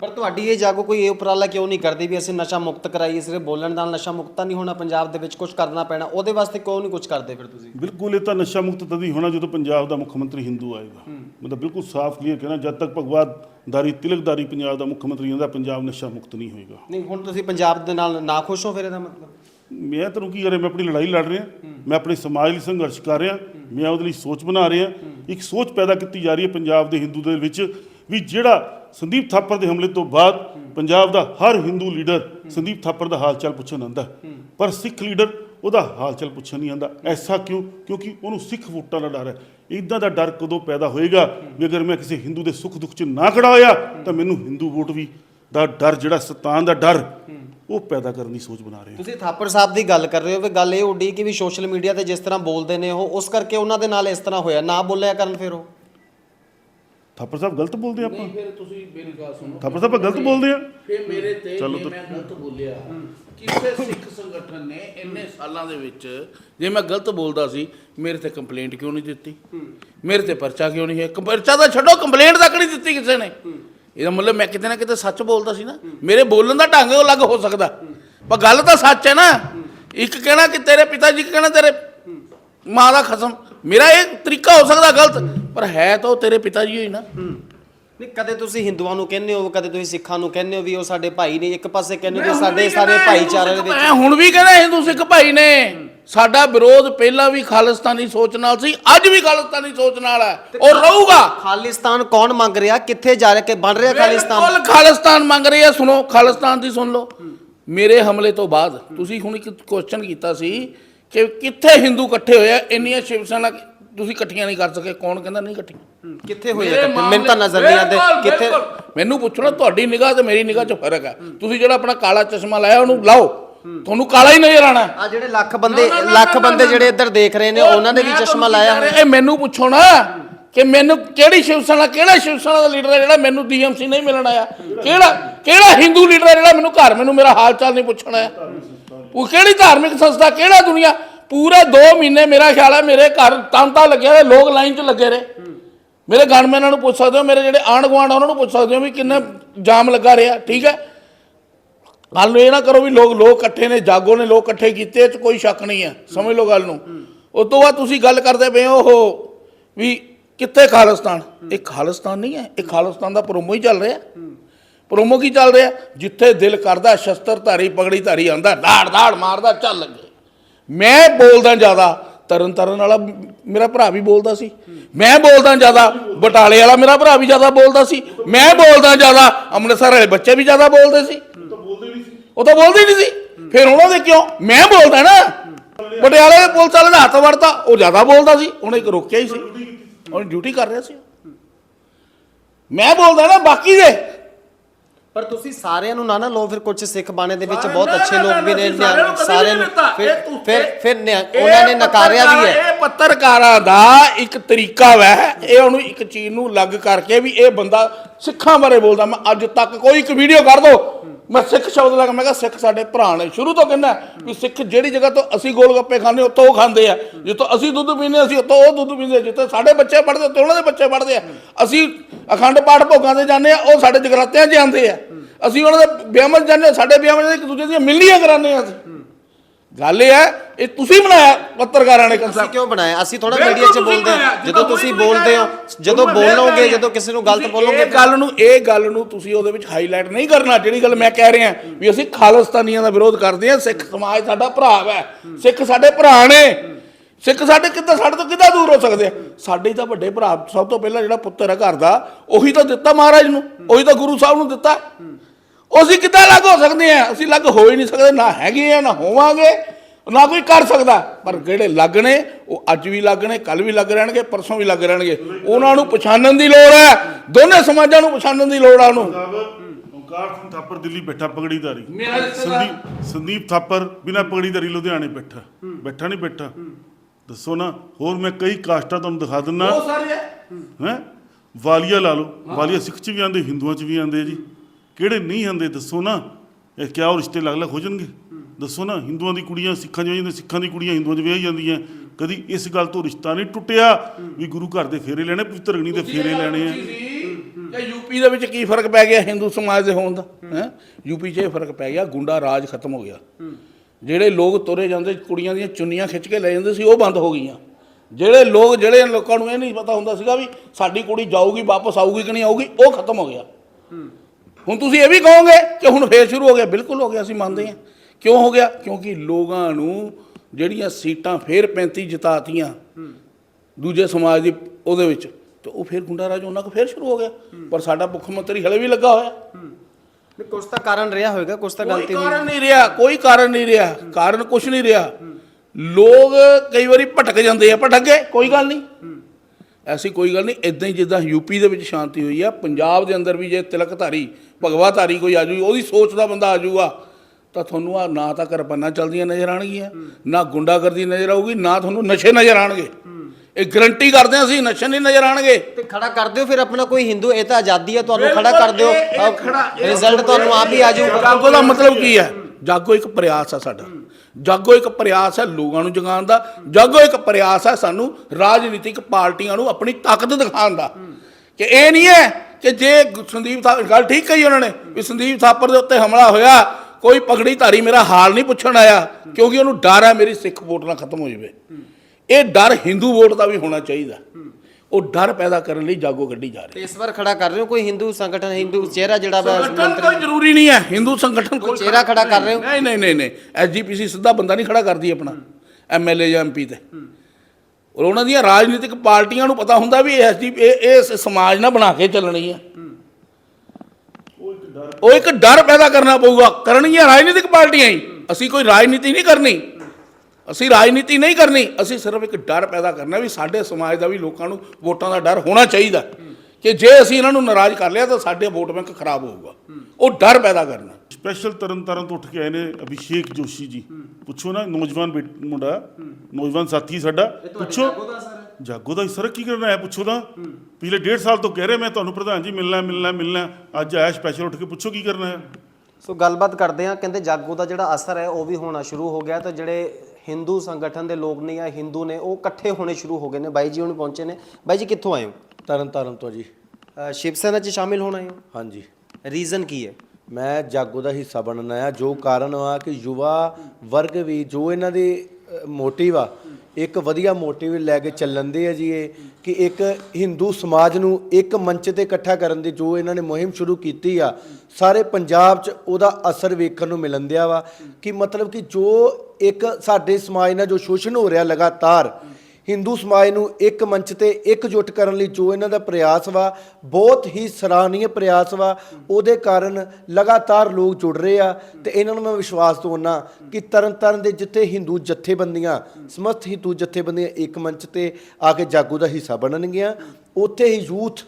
ਪਰ ਤੁਹਾਡੀ ਇਹ ਜਾਗੋ ਕੋਈ ਇਹ ਉਪਰਾਲਾ ਕਿਉਂ ਨਹੀਂ ਕਰਦੀ ਵੀ ਅਸੀਂ ਨਸ਼ਾ ਮੁਕਤ ਕਰਾਈਏ ਸਿਰਫ ਬੋਲਣ ਨਾਲ ਨਸ਼ਾ ਮੁਕਤ ਨਹੀਂ ਹੋਣਾ ਪੰਜਾਬ ਦੇ ਵਿੱਚ ਕੁਝ ਕਰਨਾ ਪੈਣਾ ਉਹਦੇ ਵਾਸਤੇ ਕਿਉਂ ਨਹੀਂ ਕੁਝ ਕਰਦੇ ਫਿਰ ਤੁਸੀਂ?
ਬਿਲਕੁਲ ਇਹ ਤਾਂ ਨਸ਼ਾ ਮੁਕਤ ਤਦ ਹੀ ਹੋਣਾ ਜਦੋਂ ਪੰਜਾਬ ਦਾ ਮੁੱਖ ਮੰਤਰੀ ਹਿੰਦੂ ਆਏਗਾ। ਮਤਲਬ ਬਿਲਕੁਲ ਸਾਫ਼ ਕਲੀਅਰ ਕਹਿਣਾ ਜਦ ਤੱਕ ਭਗਵਾਦਾਰੀ ਤਿਲਕਦਾਰੀ ਪੰਜਾਬ ਦਾ ਮੁੱਖ ਮੰਤਰੀ ਹੁੰਦਾ ਪੰਜਾਬ ਨਸ਼ਾ ਮੁਕਤ ਨਹੀਂ ਹੋਏਗਾ।
ਨਹੀਂ ਹੁਣ ਤੁਸੀਂ ਪੰਜਾਬ ਦੇ ਨਾਲ ਨਾ ਖੁਸ਼ ਹੋ ਫਿਰ ਇਹਦਾ ਮਤਲਬ?
ਮੈਂ ਤੈਨੂੰ ਕੀ ਕਰ ਮੈਂ ਆਪਣੀ ਲੜਾਈ ਲੜ ਰਿਹਾ ਮੈਂ ਆਪਣੇ ਸਮਾਜ ਲਈ ਸੰਘਰਸ਼ ਕਰ ਰਿਹਾ ਮੈਂ ਉਹਦੇ ਲਈ ਸੋਚ ਬਣਾ ਰਿਹਾ। ਇੱਕ ਸੋਚ ਪੈਦਾ ਕੀਤੀ ਜਾ ਰਹੀ ਹੈ ਪੰਜਾਬ ਦੇ ਹਿੰਦੂ ਦੇ ਵਿੱਚ ਵੀ ਜਿਹੜਾ ਸੰਦੀਪ ਥਾਪਰ ਦੇ ਹਮਲੇ ਤੋਂ ਬਾਅਦ ਪੰਜਾਬ ਦਾ ਹਰ ਹਿੰਦੂ ਲੀਡਰ ਸੰਦੀਪ ਥਾਪਰ ਦਾ ਹਾਲ ਚਾਲ ਪੁੱਛਣ ਆਉਂਦਾ ਪਰ ਸਿੱਖ ਲੀਡਰ ਉਹਦਾ ਹਾਲ ਚਾਲ ਪੁੱਛਣ ਨਹੀਂ ਆਉਂਦਾ। ਐਸਾ ਕਿਉਂ? ਕਿਉਂਕਿ ਉਹਨੂੰ ਸਿੱਖ ਵੋਟਾਂ ਦਾ ਡਰ ਹੈ। ਇਦਾਂ ਦਾ ਡਰ ਕਦੋਂ ਪੈਦਾ ਹੋਏਗਾ? ਵੀ ਅਗਰ ਮੈਂ ਕਿਸੇ ਹਿੰਦੂ ਦੇ ਸੁੱਖ ਦੁੱਖ 'ਚ ਨਾ ਖੜਾ ਹੋਇਆ ਤਾਂ ਮੈਨੂੰ ਹਿੰਦੂ ਵੋਟ ਵੀ ਦਾ ਡਰ ਜਿਹੜਾ ਸਤਾਨ ਦਾ ਡਰ ਉਹ ਪੈਦਾ ਕਰਨ ਦੀ ਸੋਚ ਬਣਾ ਰਹੇ ਹਾਂ।
ਤੁਸੀਂ ਥਾਪਰ ਸਾਹਿਬ ਦੀ ਗੱਲ ਕਰ ਰਹੇ ਹੋ ਵੀ ਗੱਲ ਇਹ ਉੱਡੀ ਕਿ ਵੀ ਸੋਸ਼ਲ ਮੀਡੀਆ ਤੇ ਜਿਸ ਤਰ੍ਹਾਂ ਬੋਲਦੇ ਨੇ ਉਹ ਉਸ ਕਰਕੇ ਉਹਨਾਂ ਦੇ ਨਾਲ ਇਸ ਤਰ੍ਹਾਂ ਹੋਇਆ। ਨਾ ਬੋਲਿਆ ਕਰਨ ਫਿਰ ਉਹ।
ਥਾਪਰ ਸਾਹਿਬ ਗਲਤ ਬੋਲਦੇ ਆਪਾਂ?
ਨਹੀਂ ਫਿਰ ਤੁਸੀਂ ਮੇਰੀ ਗੱਲ ਸੁਣੋ।
ਥਾਪਰ ਸਾਹਿਬ ਆਪਾਂ ਗਲਤ ਬੋਲਦੇ ਆ।
ਫਿਰ ਮੇਰੇ ਤੇ
ਚਲੋ
ਜੇ
ਤਾਂ-
ਮੈਂ ਗਲਤ ਬੋਲਿਆ ਕਿਸੇ ਸਿੱਖ ਸੰਗਠਨ ਨੇ ਇੰਨੇ ਸਾਲਾਂ ਦੇ ਵਿੱਚ ਜੇ ਮੈਂ ਗਲਤ ਬੋਲਦਾ ਸੀ ਮੇਰੇ ਤੇ ਕੰਪਲੇਂਟ ਕਿਉਂ ਨਹੀਂ ਦਿੱਤੀ? ਮੇਰੇ ਤੇ ਪਰਚਾ ਕਿਉਂ ਨਹੀਂ ਹੈ? ਪਰਚਾ ਤਾਂ ਛੱਡੋ ਕੰਪਲੇਂਟ ਤੱਕ ਨਹੀਂ ਦਿੱਤੀ ਕਿਸੇ ਨੇ। ਇਹਦਾ ਮਤਲਬ ਮੈਂ ਕਿਤੇ ਨਾ ਕਿਤੇ ਸੱਚ ਬੋਲਦਾ ਸੀ ਨਾ। ਮੇਰੇ ਬੋਲਣ ਦਾ ਢੰਗ ਅਲੱਗ ਹੋ ਸਕਦਾ। ਪਰ ਗੱਲ ਤਾਂ ਸੱਚ ਹੈ ਨਾ। ਇੱਕ ਕਹਿਣਾ ਕਿ ਤੇਰੇ ਪਿਤਾ ਜੀ ਕਹਿਣਾ ਤੇਰੇ ਮਾਂ ਦਾ ਖਸਮ। ਮੇਰਾ ਇਹ ਤਰੀਕਾ ਹੋ ਸਕਦਾ ਗਲਤ। ਪਰ ਹੈ ਤਾਂ ਉਹ ਤੇਰੇ ਪਿਤਾ ਜੀ ਹੀ ਨਾ।
ਨਹੀਂ ਕਦੇ ਤੁਸੀਂ ਹਿੰਦੂਆਂ ਨੂੰ ਕਹਿੰਦੇ ਹੋ ਕਦੇ ਤੁਸੀਂ ਸਿੱਖਾਂ ਨੂੰ ਕਹਿੰਦੇ ਹੋ ਵੀ ਉਹ ਸਾਡੇ ਭਾਈ ਨੇ ਇੱਕ ਪਾਸੇ ਕਹਿੰਦੇ ਹੋ ਕਿ ਸਾਡੇ ਸਾਰੇ ਭਾਈਚਾਰੇ ਦੇ ਵਿੱਚ
ਮੈਂ ਹੁਣ ਵੀ ਕਹਿੰਦਾ ਹਿੰਦੂ ਸਿੱਖ ਭਾਈ ਨੇ। ਸਾਡਾ ਵਿਰੋਧ ਪਹਿਲਾਂ ਵੀ ਖਾਲਿਸਤਾਨੀ ਸੋਚ ਨਾਲ ਸੀ ਅੱਜ ਵੀ ਖਾਲਿਸਤਾਨੀ ਸੋਚ ਨਾਲ ਹੈ। ਉਹ ਰਹੂਗਾ।
ਖਾਲਿਸਤਾਨ ਕੌਣ ਮੰਗ ਰਿਹਾ? ਕਿੱਥੇ ਜਾ ਰਿਹਾ ਕਿ ਬਣ ਰਿਹਾ ਖਾਲਿਸਤਾਨ?
ਬਿਲਕੁਲ ਖਾਲਿਸਤਾਨ ਮੰਗ ਰਹੀ ਹੈ ਸੁਣੋ ਖਾਲਿਸਤਾਨ ਦੀ ਸੁਣ ਲਓ। ਮੇਰੇ ਹਮਲੇ ਤੋਂ ਬਾਅਦ ਤੁਸੀਂ ਹੁਣ ਇੱਕ ਕੁਐਸਚਨ ਕੀਤਾ ਸੀ ਕਿ ਕਿੱਥੇ ਹਿੰਦੂ ਇਕੱਠੇ ਹੋਏ ਆ ਇੰਨੀਆਂ ਸ਼ਿਵ ਸੈਨਾ ਤੁਸੀਂ ਇਕੱਠੀਆਂ ਨਹੀਂ ਕਰ ਸਕੇ ਕੌਣ ਕਹਿੰਦਾ ਨਹੀਂ ਇਕੱਠੀਆਂ?
ਕਿੱਥੇ ਹੋਏ ਆ
ਮੇਰੇ?
ਮੈਨੂੰ ਤਾਂ ਨਜ਼ਰ ਨਹੀਂ ਆਉਂਦੇ
ਬਿਲਕੁਲ,
ਕਿੱਥੇ?
ਬਿਲਕੁਲ। ਮੈਨੂੰ ਪੁੱਛੋ ਨਾ ਤੁਹਾਡੀ ਨਿਗਾਹ ਤੇ ਮੇਰੀ ਨਿਗਾਹ 'ਚ ਫ਼ਰਕ ਹੈ। ਤੁਸੀਂ ਜਿਹੜਾ ਆਪਣਾ ਕਾਲਾ ਚਸ਼ਮਾ ਲਾਇਆ ਉਹਨੂੰ ਲਾਓ। ਤੁਹਾਨੂੰ ਕਾਲਾ ਹੀ ਨਜ਼ਰ ਆਣਾ।
ਆ ਜਿਹੜੇ ਲੱਖ ਬੰਦੇ
ਨਾ, ਨਾ, ਨਾ,
ਲੱਖ
ਨਾ,
ਬੰਦੇ
ਨਾ,
ਜਿਹੜੇ ਇੱਧਰ ਦੇਖ ਰਹੇ ਨੇ
ਉਹ
ਉਹਨਾਂ ਨੇ ਵੀ
ਮੈਂ
ਚਸ਼ਮਾ
ਤੁਹਾਨੂੰ
ਲਾਇਆ
ਕੀ ਕਹਿ
ਹੋਇਆ?
ਰਿਹਾ, ਇਹ ਮੈਨੂੰ ਪੁੱਛੋ ਨਾ ਕਿ ਮੈਨੂੰ ਕਿਹੜੀ ਸ਼ਿਵ ਸੈਨਾ ਕਿਹੜਾ ਸ਼ਿਵ ਸੈਨਾ ਦਾ ਲੀਡਰ ਹੈ ਜਿਹੜਾ ਮੈਨੂੰ ਡੀਐਮਸੀ ਨਹੀਂ ਮਿਲਣ ਆਇਆ? ਕਿਹੜਾ ਕਿਹੜਾ ਹਿੰਦੂ ਲੀਡਰ ਹੈ ਜਿਹੜਾ ਮੈਨੂੰ ਘਰ ਮੈਨੂੰ ਮੇਰਾ ਹਾਲ ਚਾਲ ਨਹੀਂ ਪੁੱਛਣ ਆਇਆ? ਉਹ ਕਿਹੜੀ ਧਾਰਮਿਕ ਸੰਸਥਾ ਕਿਹੜਾ ਦੁਨੀਆ? ਪੂਰੇ 2 ਮਹੀਨੇ ਮੇਰਾ ਖਿਆਲ ਹੈ ਮੇਰੇ ਘਰ ਤਾਂਤਾ ਲੱਗਿਆ ਹੋਇਆ ਲੋਕ ਲਾਈਨ 'ਚ ਲੱਗੇ ਰਹੇ। ਮੇਰੇ ਗਨਮੈਨਾਂ ਨੂੰ ਪੁੱਛ ਸਕਦੇ ਹੋ ਮੇਰੇ ਜਿਹੜੇ ਆਂਢ ਗੁਆਂਢ ਉਹਨਾਂ ਨੂੰ ਪੁੱਛ ਸਕਦੇ ਹੋ ਵੀ ਕਿੰਨਾ ਜਾਮ ਲੱਗਾ ਰਿਹਾ ਠੀਕ ਹੈ? ਗੱਲ ਨੂੰ ਇਹ ਨਾ ਕਰੋ ਵੀ ਲੋਕ ਲੋਕ ਇਕੱਠੇ ਨੇ ਜਾਗੋ ਨੇ ਲੋਕ ਇਕੱਠੇ ਕੀਤੇ ਇਹ 'ਚ ਕੋਈ ਸ਼ੱਕ ਨਹੀਂ ਹੈ ਸਮਝ ਲਓ ਗੱਲ ਨੂੰ। ਉਸ ਤੋਂ ਬਾਅਦ ਤੁਸੀਂ ਗੱਲ ਕਰਦੇ ਪਏ ਹੋ ਉਹ ਵੀ ਕਿੱਥੇ ਖਾਲਿਸਤਾਨ? ਇਹ ਖਾਲਿਸਤਾਨ ਨਹੀਂ ਹੈ ਇਹ ਖਾਲਿਸਤਾਨ ਦਾ ਪ੍ਰੋਮੋ ਹੀ ਚੱਲ ਰਿਹਾ। ਪ੍ਰੋਮੋ ਕੀ ਚੱਲ ਰਿਹਾ? ਜਿੱਥੇ ਦਿਲ ਕਰਦਾ ਸ਼ਸਤਰ ਧਾਰੀ ਪਗੜੀ ਧਾਰੀ ਆਂਦਾ ਢਾੜ ਢਾੜ ਮਾਰਦਾ ਚੱਲ ਲੱਗੇ। ਮੈਂ ਬੋਲਦਾ ਜ਼ਿਆਦਾ, ਤਰਨ ਤਰਨ ਵਾਲਾ ਮੇਰਾ ਭਰਾ ਵੀ ਬੋਲਦਾ ਸੀ। ਮੈਂ ਬੋਲਦਾ ਜ਼ਿਆਦਾ, ਬਟਾਲੇ ਵਾਲਾ ਮੇਰਾ ਭਰਾ ਵੀ ਜ਼ਿਆਦਾ ਬੋਲਦਾ ਸੀ। ਮੈਂ ਬੋਲਦਾ ਜ਼ਿਆਦਾ, ਅੰਮ੍ਰਿਤਸਰ ਵਾਲੇ ਬੱਚੇ ਵੀ ਜ਼ਿਆਦਾ ਬੋਲਦੇ ਸੀ। ਉਹ ਤਾਂ ਬੋਲਦੇ ਨਹੀਂ ਸੀ। ਫਿਰ ਉਹਨਾਂ ਦੇ ਕਿਉਂ? ਮੈਂ ਬੋਲਦਾ ਨਾ। ਪਟਿਆਲੇ ਦੇ ਪੁਲਿਸ ਵਾਲੇ ਨੇ ਹੱਥ ਵੜਤਾ, ਉਹ ਜ਼ਿਆਦਾ ਬੋਲਦਾ ਸੀ। ਉਹਨੇ ਇੱਕ ਰੋਕਿਆ ਹੀ ਸੀ। ਉਹ ਡਿਊਟੀ ਕਰ ਰਿਹਾ ਸੀ। ਮੈਂ ਬੋਲਦਾ ਨਾ, ਬਾਕੀ ਦੇ
ਪਰ ਤੁਸੀਂ ਸਾਰਿਆਂ ਨੂੰ ਨਾ ਨਾ ਲੋ ਫਿਰ ਕੁਝ ਸਿੱਖ ਬਾਣੇ ਦੇ ਵਿੱਚ ਬਹੁਤ ਅੱਛੇ ਲੋਕ ਵੀ ਨੇ
ਸਾਰਿਆਂ ਨੂੰ।
ਫਿਰ ਫਿਰ ਉਹਨਾਂ ਨੇ ਨਕਾਰਿਆ ਵੀ ਹੈ।
ਇਹ ਪੱਤਰਕਾਰਾਂ ਦਾ ਇੱਕ ਤਰੀਕਾ ਵੈ ਇਹ ਉਹਨੂੰ ਇੱਕ ਚੀਜ਼ ਨੂੰ ਲੱਗ ਕਰਕੇ ਵੀ ਇਹ ਬੰਦਾ ਸਿੱਖਾਂ ਬਾਰੇ ਬੋਲਦਾ। ਮੈਂ ਅੱਜ ਤੱਕ ਕੋਈ ਇੱਕ ਵੀਡੀਓ ਕਰ ਦੋ। ਮੈਂ ਸਿੱਖ ਸ਼ਬਦ ਲੱਗ ਮੈਂ ਕਿਹਾ, ਸਿੱਖ ਸਾਡੇ ਭਰਾ ਨੇ। ਸ਼ੁਰੂ ਤੋਂ ਕਹਿੰਦਾ ਵੀ ਸਿੱਖ ਜਿਹੜੀ ਜਗ੍ਹਾ ਤੋਂ ਅਸੀਂ ਗੋਲ ਗੱਪੇ ਖਾਂਦੇ ਉੱਥੋਂ ਉਹ ਖਾਂਦੇ ਆ। ਜਿੱਥੋਂ ਅਸੀਂ ਦੁੱਧ ਪੀਂਦੇ ਅਸੀਂ ਉੱਥੋਂ ਉਹ ਦੁੱਧ ਪੀਂਦੇ ਆ। ਜਿੱਥੇ ਸਾਡੇ ਬੱਚੇ ਪੜ੍ਹਦੇ ਉੱਥੇ ਉਹਨਾਂ ਦੇ ਬੱਚੇ ਪੜ੍ਹਦੇ ਆ। ਅਸੀਂ ਅਖੰਡ ਪਾਠ ਭੋਗਾਂ ਤੇ ਜਾਂਦੇ ਆ, ਉਹ ਸਾਡੇ ਜਗਰਾਤਿਆਂ 'ਚ ਆਉਂਦੇ ਆ। ਅਸੀਂ ਉਹਨਾਂ ਦੇ ਵਿਆਹਾਂ 'ਚ ਜਾਂਦੇ ਆ, ਸਾਡੇ ਵਿਆਹਾਂ 'ਚ ਇੱਕ ਦੂਜੇ ਦੀਆਂ ਮਿਲਣੀਆਂ ਕਰਾਉਂਦੇ ਆ ਅਸੀਂ। ਗੱਲ ਇਹ ਹੈ ਇਹ ਤੁਸੀਂ ਬਣਾਇਆ ਪੱਤਰਕਾਰਾਂ ਨੇ
ਅਸੀਂ ਕਿਉਂ ਬਣਾਇਆ? ਅਸੀਂ ਥੋੜਾ
ਬਿਲਕੁਲ
ਮੀਡੀਆ 'ਚ
ਤੁਸੀਂ
ਬੋਲਦੇ ਹਾਂ।
ਬਣਾਇਆ।
ਜਦੋਂ
ਜਦੋਂ
ਤੁਸੀਂ ਬੋਲਦੇ ਹੋ
ਬਣਾਇਆ,
ਜਦੋਂ ਬੋਲੋਗੇ ਜਦੋਂ ਕਿਸੇ ਨੂੰ ਗਲਤ ਬੋਲੋਗੇ
ਇਹ ਗੱਲ ਨੂੰ ਇਹ ਗੱਲ ਨੂੰ ਤੁਸੀਂ ਉਹਦੇ ਵਿੱਚ ਹਾਈਲਾਈਟ ਨਹੀਂ ਕਰਨਾ। ਜਿਹੜੀ ਗੱਲ ਮੈਂ ਕਹਿ ਰਿਹਾ ਵੀ ਅਸੀਂ ਖਾਲਿਸਤਾਨੀਆਂ ਦਾ ਵਿਰੋਧ ਕਰਦੇ ਹਾਂ ਸਿੱਖ ਸਮਾਜ ਸਾਡਾ ਭਰਾ ਹੈ। ਸਿੱਖ ਸਾਡੇ ਭਰਾ ਨੇ। ਸਿੱਖ ਸਾਡੇ ਕਿੱਦਾਂ ਸਾਡੇ ਤੋਂ ਕਿੱਦਾਂ ਦੂਰ ਹੋ ਸਕਦੇ ਆ? ਸਾਡੇ ਤਾਂ ਵੱਡੇ ਭਰਾ ਸਭ ਤੋਂ ਪਹਿਲਾਂ ਜਿਹੜਾ ਪੁੱਤਰ ਹੈ ਘਰ ਦਾ ਉਹੀ ਤਾਂ ਦਿੱਤਾ ਮਹਾਰਾਜ ਨੂੰ ਉਹੀ ਤਾਂ ਗੁਰੂ ਸਾਹਿਬ ਨੂੰ ਦਿੱਤਾ। ਉਹ ਅਸੀਂ ਕਿੱਦਾਂ ਅਲੱਗ ਹੋ ਸਕਦੇ ਆ ਅਸੀਂ ਅਲੱਗ ਹੋ ਹੀ ਨਹੀਂ ਸਕਦੇ ਨਾ ਹੈਗੇ ਆ ਨਾ ਹੋਵਾਂਗੇ ਨਾ ਕੋਈ ਕਰ ਸਕਦਾ। ਪਰ ਜਿਹੜੇ ਲੱਗ ਨੇ ਉਹ ਅੱਜ ਵੀ ਲੱਗ ਨੇ ਕੱਲ ਵੀ ਲੱਗ ਰਹਿਣਗੇ ਪਰਸੋਂ ਵੀ ਲੱਗ ਰਹਿਣਗੇ। ਉਹਨਾਂ ਨੂੰ ਪਛਾਣਨ ਦੀ ਲੋੜ ਹੈ। ਦੋਨੇ ਸਮਾਜਾਂ ਨੂੰ ਪਛਾਣਨ ਦੀ ਲੋੜ ਆ ਉਹਨੂੰ।
ਓਂਕਾਰ ਸਿੰਘ ਥਾਪਰ ਦਿੱਲੀ ਬੈਠਾ ਪਗੜੀਦਾਰੀ
ਮੇਰਾ ਰਿਸ਼ਤੇਦਾਰ-
ਸੰਦੀਪ ਸੰਦੀਪ ਥਾਪਰ ਬਿਨਾ ਪਗੜੀਦਾਰੀ ਲੁਧਿਆਣੇ ਬੈਠਾ ਬੈਠਾ ਨਹੀਂ ਬੈਠਾ। ਦੱਸੋ ਨਾ ਹੋਰ ਮੈਂ ਕਈ ਕਾਸਟਾਂ ਤੁਹਾਨੂੰ ਦਿਖਾ ਦਿੰਨਾ
ਬਹੁਤ ਸਾਰੇ ਹੈ
ਹੈ? ਵਾਲੀਆ ਲਾ ਲਓ। ਵਾਲੀਆ ਸਿੱਖ ਚ ਵੀ ਆਂਦੇ ਹਿੰਦੂਆਂ ਚ ਵੀ ਆਂਦੇ ਜੀ। ਕਿਹੜੇ ਨਹੀਂ ਆਂਦੇ ਦੱਸੋ ਨਾ ਇਹ ਕਿਆ ਉਹ ਰਿਸ਼ਤੇ ਅਲੱਗ ਅਲੱਗ ਹੋ ਜਾਣਗੇ? ਦੱਸੋ ਨਾ ਹਿੰਦੂਆਂ ਦੀ ਕੁੜੀਆਂ ਸਿੱਖਾਂ 'ਚ ਜਾਂਦੀਆਂ ਸਿੱਖਾਂ ਦੀ ਕੁੜੀਆਂ ਹਿੰਦੂਆਂ 'ਚ ਵਿਆਹ ਜਾਂਦੀਆਂ। ਕਦੀ ਇਸ ਗੱਲ ਤੋਂ ਰਿਸ਼ਤਾ ਨਹੀਂ ਟੁੱਟਿਆ ਵੀ ਗੁਰੂ ਘਰ ਦੇ ਫੇਰੇ ਲੈਣੇ ਪਵਿੱਤਰ ਅਗਨੀ ਦੇ ਫੇਰੇ ਲੈਣੇ ਆ।
ਕਿ ਯੂਪੀ ਦੇ ਵਿੱਚ ਕੀ ਫ਼ਰਕ ਪੈ ਗਿਆ ਹਿੰਦੂ ਸਮਾਜ ਦੇ ਹੋਣ ਦਾ? ਹੈ? ਯੂਪੀ 'ਚ ਇਹ ਫ਼ਰਕ ਪੈ ਗਿਆ ਗੁੰਡਾ ਰਾਜ ਖਤਮ ਹੋ ਗਿਆ। ਜਿਹੜੇ ਲੋਕ ਤੁਰੇ ਜਾਂਦੇ ਕੁੜੀਆਂ ਦੀਆਂ ਚੁੰਨੀਆਂ ਖਿੱਚ ਕੇ ਲੈ ਜਾਂਦੇ ਸੀ ਉਹ ਬੰਦ ਹੋ ਗਈਆਂ। ਜਿਹੜੇ ਲੋਕ ਜਿਹੜੇ ਲੋਕਾਂ ਨੂੰ ਇਹ ਨਹੀਂ ਪਤਾ ਹੁੰਦਾ ਸੀਗਾ ਵੀ ਸਾਡੀ ਕੁੜੀ ਜਾਊਗੀ ਵਾਪਸ ਆਊਗੀ ਕਿ ਨਹੀਂ ਆਊਗੀ ਉਹ ਖਤਮ ਹੋ ਗਿਆ। ਹੁਣ ਤੁਸੀਂ ਇਹ ਵੀ ਕਹੋਗੇ ਕਿ ਹੁਣ ਫੇਰ ਸ਼ੁਰੂ ਹੋ ਗਿਆ। ਬਿਲਕੁਲ ਹੋ ਗਿਆ ਅਸੀਂ ਮੰਨਦੇ ਹਾਂ। ਕਿਉਂ ਹੋ ਗਿਆ? ਕਿਉਂਕਿ ਲੋਕਾਂ ਨੂੰ ਜਿਹੜੀਆਂ ਸੀਟਾਂ ਫੇਰ 35 ਜਿਤਾਤੀਆਂ ਦੂਜੇ ਸਮਾਜ ਦੀ ਉਹਦੇ ਵਿੱਚ ਤੇ ਉਹ ਫਿਰ ਗੁੰਡਾ ਰਾਜ ਉਹਨਾਂ ਕੋ ਫੇਰ ਸ਼ੁਰੂ ਹੋ ਗਿਆ। ਪਰ ਸਾਡਾ ਮੁੱਖ ਮੰਤਰੀ ਹਲੇ ਵੀ ਲੱਗਾ ਹੋਇਆ।
ਨਹੀਂ, ਕੁਛ ਤਾਂ ਕਾਰਨ ਰਿਹਾ ਹੋਵੇਗਾ ਕੁਛ ਤਾਂ ਗਲਤੀ ਹੋਈ।
ਕਾਰਨ ਨਹੀਂ ਰਿਹਾ ਕੋਈ ਕਾਰਨ ਨਹੀਂ ਰਿਹਾ ਕਾਰਨ ਕੁਝ ਨਹੀਂ ਰਿਹਾ। ਲੋਕ ਕਈ ਵਾਰੀ ਭਟਕ ਜਾਂਦੇ ਆ ਭਟਕ ਗਏ ਕੋਈ ਗੱਲ ਨਹੀਂ। ਐਸੀ ਕੋਈ ਗੱਲ ਨਹੀਂ ਇਦਾਂ ਹੀ ਜਿੱਦਾਂ ਯੂਪੀ ਦੇ ਵਿੱਚ ਸ਼ਾਂਤੀ ਹੋਈ ਆ ਪੰਜਾਬ ਦੇ ਅੰਦਰ ਵੀ ਜੇ ਤਿਲਕਧਾਰੀ ਭਗਵਾਧਾਰੀ ਕੋਈ ਆ ਜੂ ਉਹਦੀ ਸੋਚ ਦਾ ਬੰਦਾ ਆ ਜਾਊਗਾ ਤਾਂ ਤੁਹਾਨੂੰ ਆ ਨਾ ਤਾਂ ਕਿਰਪਾਨਾਂ ਚੱਲਦੀਆਂ ਨਜ਼ਰ ਆਣਗੀਆਂ ਨਾ ਗੁੰਡਾਗਰਦੀ ਨਜ਼ਰ ਆਊਗੀ ਨਾ ਤੁਹਾਨੂੰ ਨਸ਼ੇ ਨਜ਼ਰ ਆਣਗੇ ਇਹ ਗਰੰਟੀ ਕਰਦੇ ਹਾਂ ਅਸੀਂ ਨਸ਼ੇ ਨਹੀਂ ਨਜ਼ਰ ਆਣਗੇ
ਤੇ ਖੜਾ ਕਰ ਦਿਓ ਫਿਰ ਆਪਣਾ ਕੋਈ ਹਿੰਦੂ ਇਹ ਤਾਂ ਆਜ਼ਾਦੀ ਹੈ ਤੁਹਾਨੂੰ ਖੜਾ ਕਰ ਦਿਓ। ਰਿਜ਼ਲਟ ਤੁਹਾਨੂੰ ਆਪ ਹੀ ਆ ਜਾਊਗਾ
ਜਾਗੋ ਦਾ ਮਤਲਬ ਕੀ ਹੈ? ਜਾਗੋ ਇੱਕ ਪ੍ਰਯਾਸ ਹੈ ਸਾਡਾ। ਜਾਗੋ ਇੱਕ ਪ੍ਰਯਾਸ ਹੈ ਲੋਕਾਂ ਨੂੰ ਜਗਾਉਣ ਦਾ। ਜਾਗੋ ਇੱਕ ਪ੍ਰਯਾਸ ਹੈ ਸਾਨੂੰ ਰਾਜਨੀਤਿਕ ਪਾਰਟੀਆਂ ਨੂੰ ਆਪਣੀ ਤਾਕਤ ਦਿਖਾਉਣ ਦਾ। ਕਿ ਇਹ ਨਹੀਂ ਹੈ ਕਿ ਜੇ ਸੰਦੀਪ ਥਾ ਗੱਲ ਠੀਕ ਕਹੀ ਉਹਨਾਂ ਨੇ ਵੀ ਸੰਦੀਪ ਥਾਪਰ ਦੇ ਉੱਤੇ ਹਮਲਾ ਹੋਇਆ, ਕੋਈ ਪਗੜੀ ਧਾਰੀ ਮੇਰਾ ਹਾਲ ਨਹੀਂ ਪੁੱਛਣ ਆਇਆ, ਕਿਉਂਕਿ ਉਹਨੂੰ ਡਰ ਹੈ ਮੇਰੀ ਸਿੱਖ ਵੋਟ ਨਾ ਖਤਮ ਹੋ ਜਾਵੇ। ਇਹ ਡਰ ਹਿੰਦੂ ਵੋਟ ਦਾ ਵੀ ਹੋਣਾ ਚਾਹੀਦਾ। ਉਹ ਡਰ ਪੈਦਾ ਕਰਨ ਲਈ ਜਾਗੋ ਕੱਢੀ ਜਾ ਰਹੀ
ਤੇ ਇਸ ਵਾਰ ਖੜਾ ਕਰ ਰਹੇ ਹੋ? ਕੋਈ ਹਿੰਦੂ ਸੰਗਠਨ ਹਿੰਦੂ ਚਿਹਰਾ ਜਿਹੜਾ ਵਾ
ਸੰਗਠਨ ਕੋਈ ਜ਼ਰੂਰੀ ਨਹੀਂ ਹੈ। ਹਿੰਦੂ ਸੰਗਠਨ ਕੋਈ
ਚਿਹਰਾ ਖੜਾ ਕਰ ਰਹੇ ਹੋ?
ਨਹੀਂ ਨਹੀਂ ਨਹੀਂ ਨਹੀਂ। ਐਸਜੀਪੀਸੀ ਸਿੱਧਾ ਬੰਦਾ ਨਹੀਂ ਖੜਾ ਕਰਦੀ ਆਪਣਾ। ਐਮਐਲਏ ਜਾਂ ਐਮਪੀ ਤੇ। ਔਰ ਉਹਨਾਂ ਦੀਆਂ ਰਾਜਨੀਤਿਕ ਪਾਰਟੀਆਂ ਨੂੰ ਪਤਾ ਹੁੰਦਾ ਵੀ ਇਹ ਐਸਜੀ ਇਹ ਸਮਾਜ ਨਾਲ ਬਣਾ ਕੇ ਚੱਲਣੀ ਹੈ ਉਹ ਇੱਕ ਡਰ ਪੈਦਾ ਕਰਨਾ ਪਊਗਾ। ਕਰਨਗੀਆਂ ਰਾਜਨੀਤਿਕ ਪਾਰਟੀਆਂ ਹੀ। ਅਸੀਂ ਕੋਈ ਰਾਜਨੀਤੀ ਨਹੀਂ ਕਰਨੀ। ਅਸੀਂ ਰਾਜਨੀਤੀ ਨਹੀਂ ਕਰਨੀ ਅਸੀਂ ਸਿਰਫ ਇੱਕ ਡਰ ਪੈਦਾ ਕਰਨਾ ਵੀ ਸਾਡੇ ਸਮਾਜ ਦਾ ਵੀ ਲੋਕਾਂ ਨੂੰ ਵੋਟਾਂ ਦਾ ਡਰ ਹੋਣਾ ਚਾਹੀਦਾ। ਕਿ ਜੇ ਅਸੀਂ ਇਹਨਾਂ ਨੂੰ ਨਾਰਾਜ਼ ਕਰ ਲਿਆ ਤਾਂ ਸਾਡੇ ਵੋਟ ਬੈਂਕ ਖਰਾਬ ਹੋਊਗਾ। ਉਹ ਡਰ ਪੈਦਾ ਕਰਨਾ।
ਸਪੈਸ਼ਲ ਤਰਨਤਾਰਨ ਤੋਂ ਉੱਠ ਕੇ ਆਏ ਨੇ ਅਭਿਸ਼ੇਕ ਜੋਸ਼ੀ ਜੀ। ਪੁੱਛੋ ਨਾ ਨੌਜਵਾਨ ਬੇਟ- ਮੁੰਡਾ ਨੌਜਵਾਨ ਸਾਥੀ ਸਾਡਾ। ਪੁੱਛੋ। ਜਾਗੋ ਦਾ ਸਰ ਕੀ ਕਰਨਾ ਹੈ? ਪੁੱਛੋ ਤਾਂ ਪਿਛਲੇ ਡੇਢ ਸਾਲ ਤੋਂ ਕਹਿ ਰਹੇ ਮੈਂ ਤੁਹਾਨੂੰ ਪ੍ਰਧਾਨ ਜੀ ਮਿਲਣਾ ਮਿਲਣਾ ਮਿਲਣਾ। ਅੱਜ ਆਇਆ ਸਪੈਸ਼ਲ ਉੱਠ ਕੇ ਪੁੱਛੋ ਕੀ ਕਰਨਾ ਹੈ?
ਸੋ ਗੱਲਬਾਤ ਕਰਦੇ ਆ ਕਹਿੰਦੇ ਜਾਗੋ ਦਾ ਜਿਹੜਾ ਅਸਰ ਹੈ ਉਹ ਵੀ ਹੋਣਾ ਸ਼ੁਰੂ ਹੋ ਗਿਆ। ਤੇ ਜਿਹੜੇ ਹਿੰਦੂ ਸੰਗਠਨ ਦੇ ਲੋਕ ਨੇ ਜਾਂ ਹਿੰਦੂ ਨੇ ਉਹ ਇਕੱਠੇ ਹੋਣੇ ਸ਼ੁਰੂ ਹੋ ਗਏ ਨੇ। ਬਾਈ ਜੀ ਹੁਣ ਪਹੁੰਚੇ ਨੇ। ਬਾਈ ਜੀ ਕਿੱਥੋਂ ਆਏ ਹੋ?
ਤਰਨ ਤਾਰਨ ਤੋਂ ਜੀ।
ਅ, ਸ਼ਿਵ ਸੈਨਾ 'ਚ ਸ਼ਾਮਿਲ ਹੋਣਾ ਹੈ।
ਹਾਂਜੀ।
ਰੀਜ਼ਨ ਕੀ ਹੈ?
ਮੈਂ ਜਾਗੋ ਦਾ ਹਿੱਸਾ ਬਣਨ ਆਇਆ ਜੋ ਕਾਰਨ ਆ ਕਿ ਯੁਵਾ ਵਰਗ ਵੀ ਜੋ ਇਹਨਾਂ ਦੇ ਮੋਟਿਵ ਆ ਇੱਕ ਵਧੀਆ ਮੋਟਿਵ ਲੈ ਕੇ ਚੱਲਣ ਦੇ ਆ ਜੀ ਇਹ, ਕਿ ਇੱਕ ਹਿੰਦੂ ਸਮਾਜ ਨੂੰ ਇੱਕ ਮੰਚ ਤੇ ਇਕੱਠਾ ਕਰਨ ਦੀ ਜੋ ਇਹਨਾਂ ਨੇ ਮੁਹਿੰਮ ਸ਼ੁਰੂ ਕੀਤੀ ਆ, ਸਾਰੇ ਪੰਜਾਬ 'ਚ ਉਹਦਾ ਅਸਰ ਵੇਖਣ ਨੂੰ ਮਿਲਣ ਦਿਆ ਵਾ। ਕਿ ਮਤਲਬ ਕਿ ਜੋ ਇੱਕ ਸਾਡੇ ਸਮਾਜ ਨਾਲ ਜੋ ਸ਼ੋਸ਼ਣ ਹੋ ਰਿਹਾ ਲਗਾਤਾਰ ਹਿੰਦੂ ਸਮਾਜ ਨੂੰ ਇੱਕ ਮੰਚ ਤੇ ਇਕਜੁੱਟ ਕਰਨ ਲਈ ਜੋ ਇਹਨਾਂ ਦਾ ਪ੍ਰਯਾਸ ਵਾ, ਬਹੁਤ ਹੀ ਸਰਾਹਨੀय ਪ੍ਰਯਾਸ ਵਾ। ਉਹਦੇ ਕਾਰਨ ਲਗਾਤਾਰ ਲੋਕ ਜੁੜ ਰਹੇ ਆ ਤੇ ਇਹਨਾਂ ਨੂੰ ਮੈਂ ਵਿਸ਼ਵਾਸ ਦਵਾਉਣਾ ਕਿ ਤਰਨ ਤਾਰਨ ਦੇ ਜਿੱਥੇ ਹਿੰਦੂ ਜਥੇਬੰਦੀਆਂ, ਸਮਸਤ ਹਿੰਦੂ ਜਥੇਬੰਦੀਆਂ ਇੱਕ ਮੰਚ ਤੇ ਆ ਕੇ ਜਾਗੋ ਦਾ ਹਿੱਸਾ ਬਣਨਗੀਆਂ, ਉੱਥੇ ਹੀ ਯੂਥ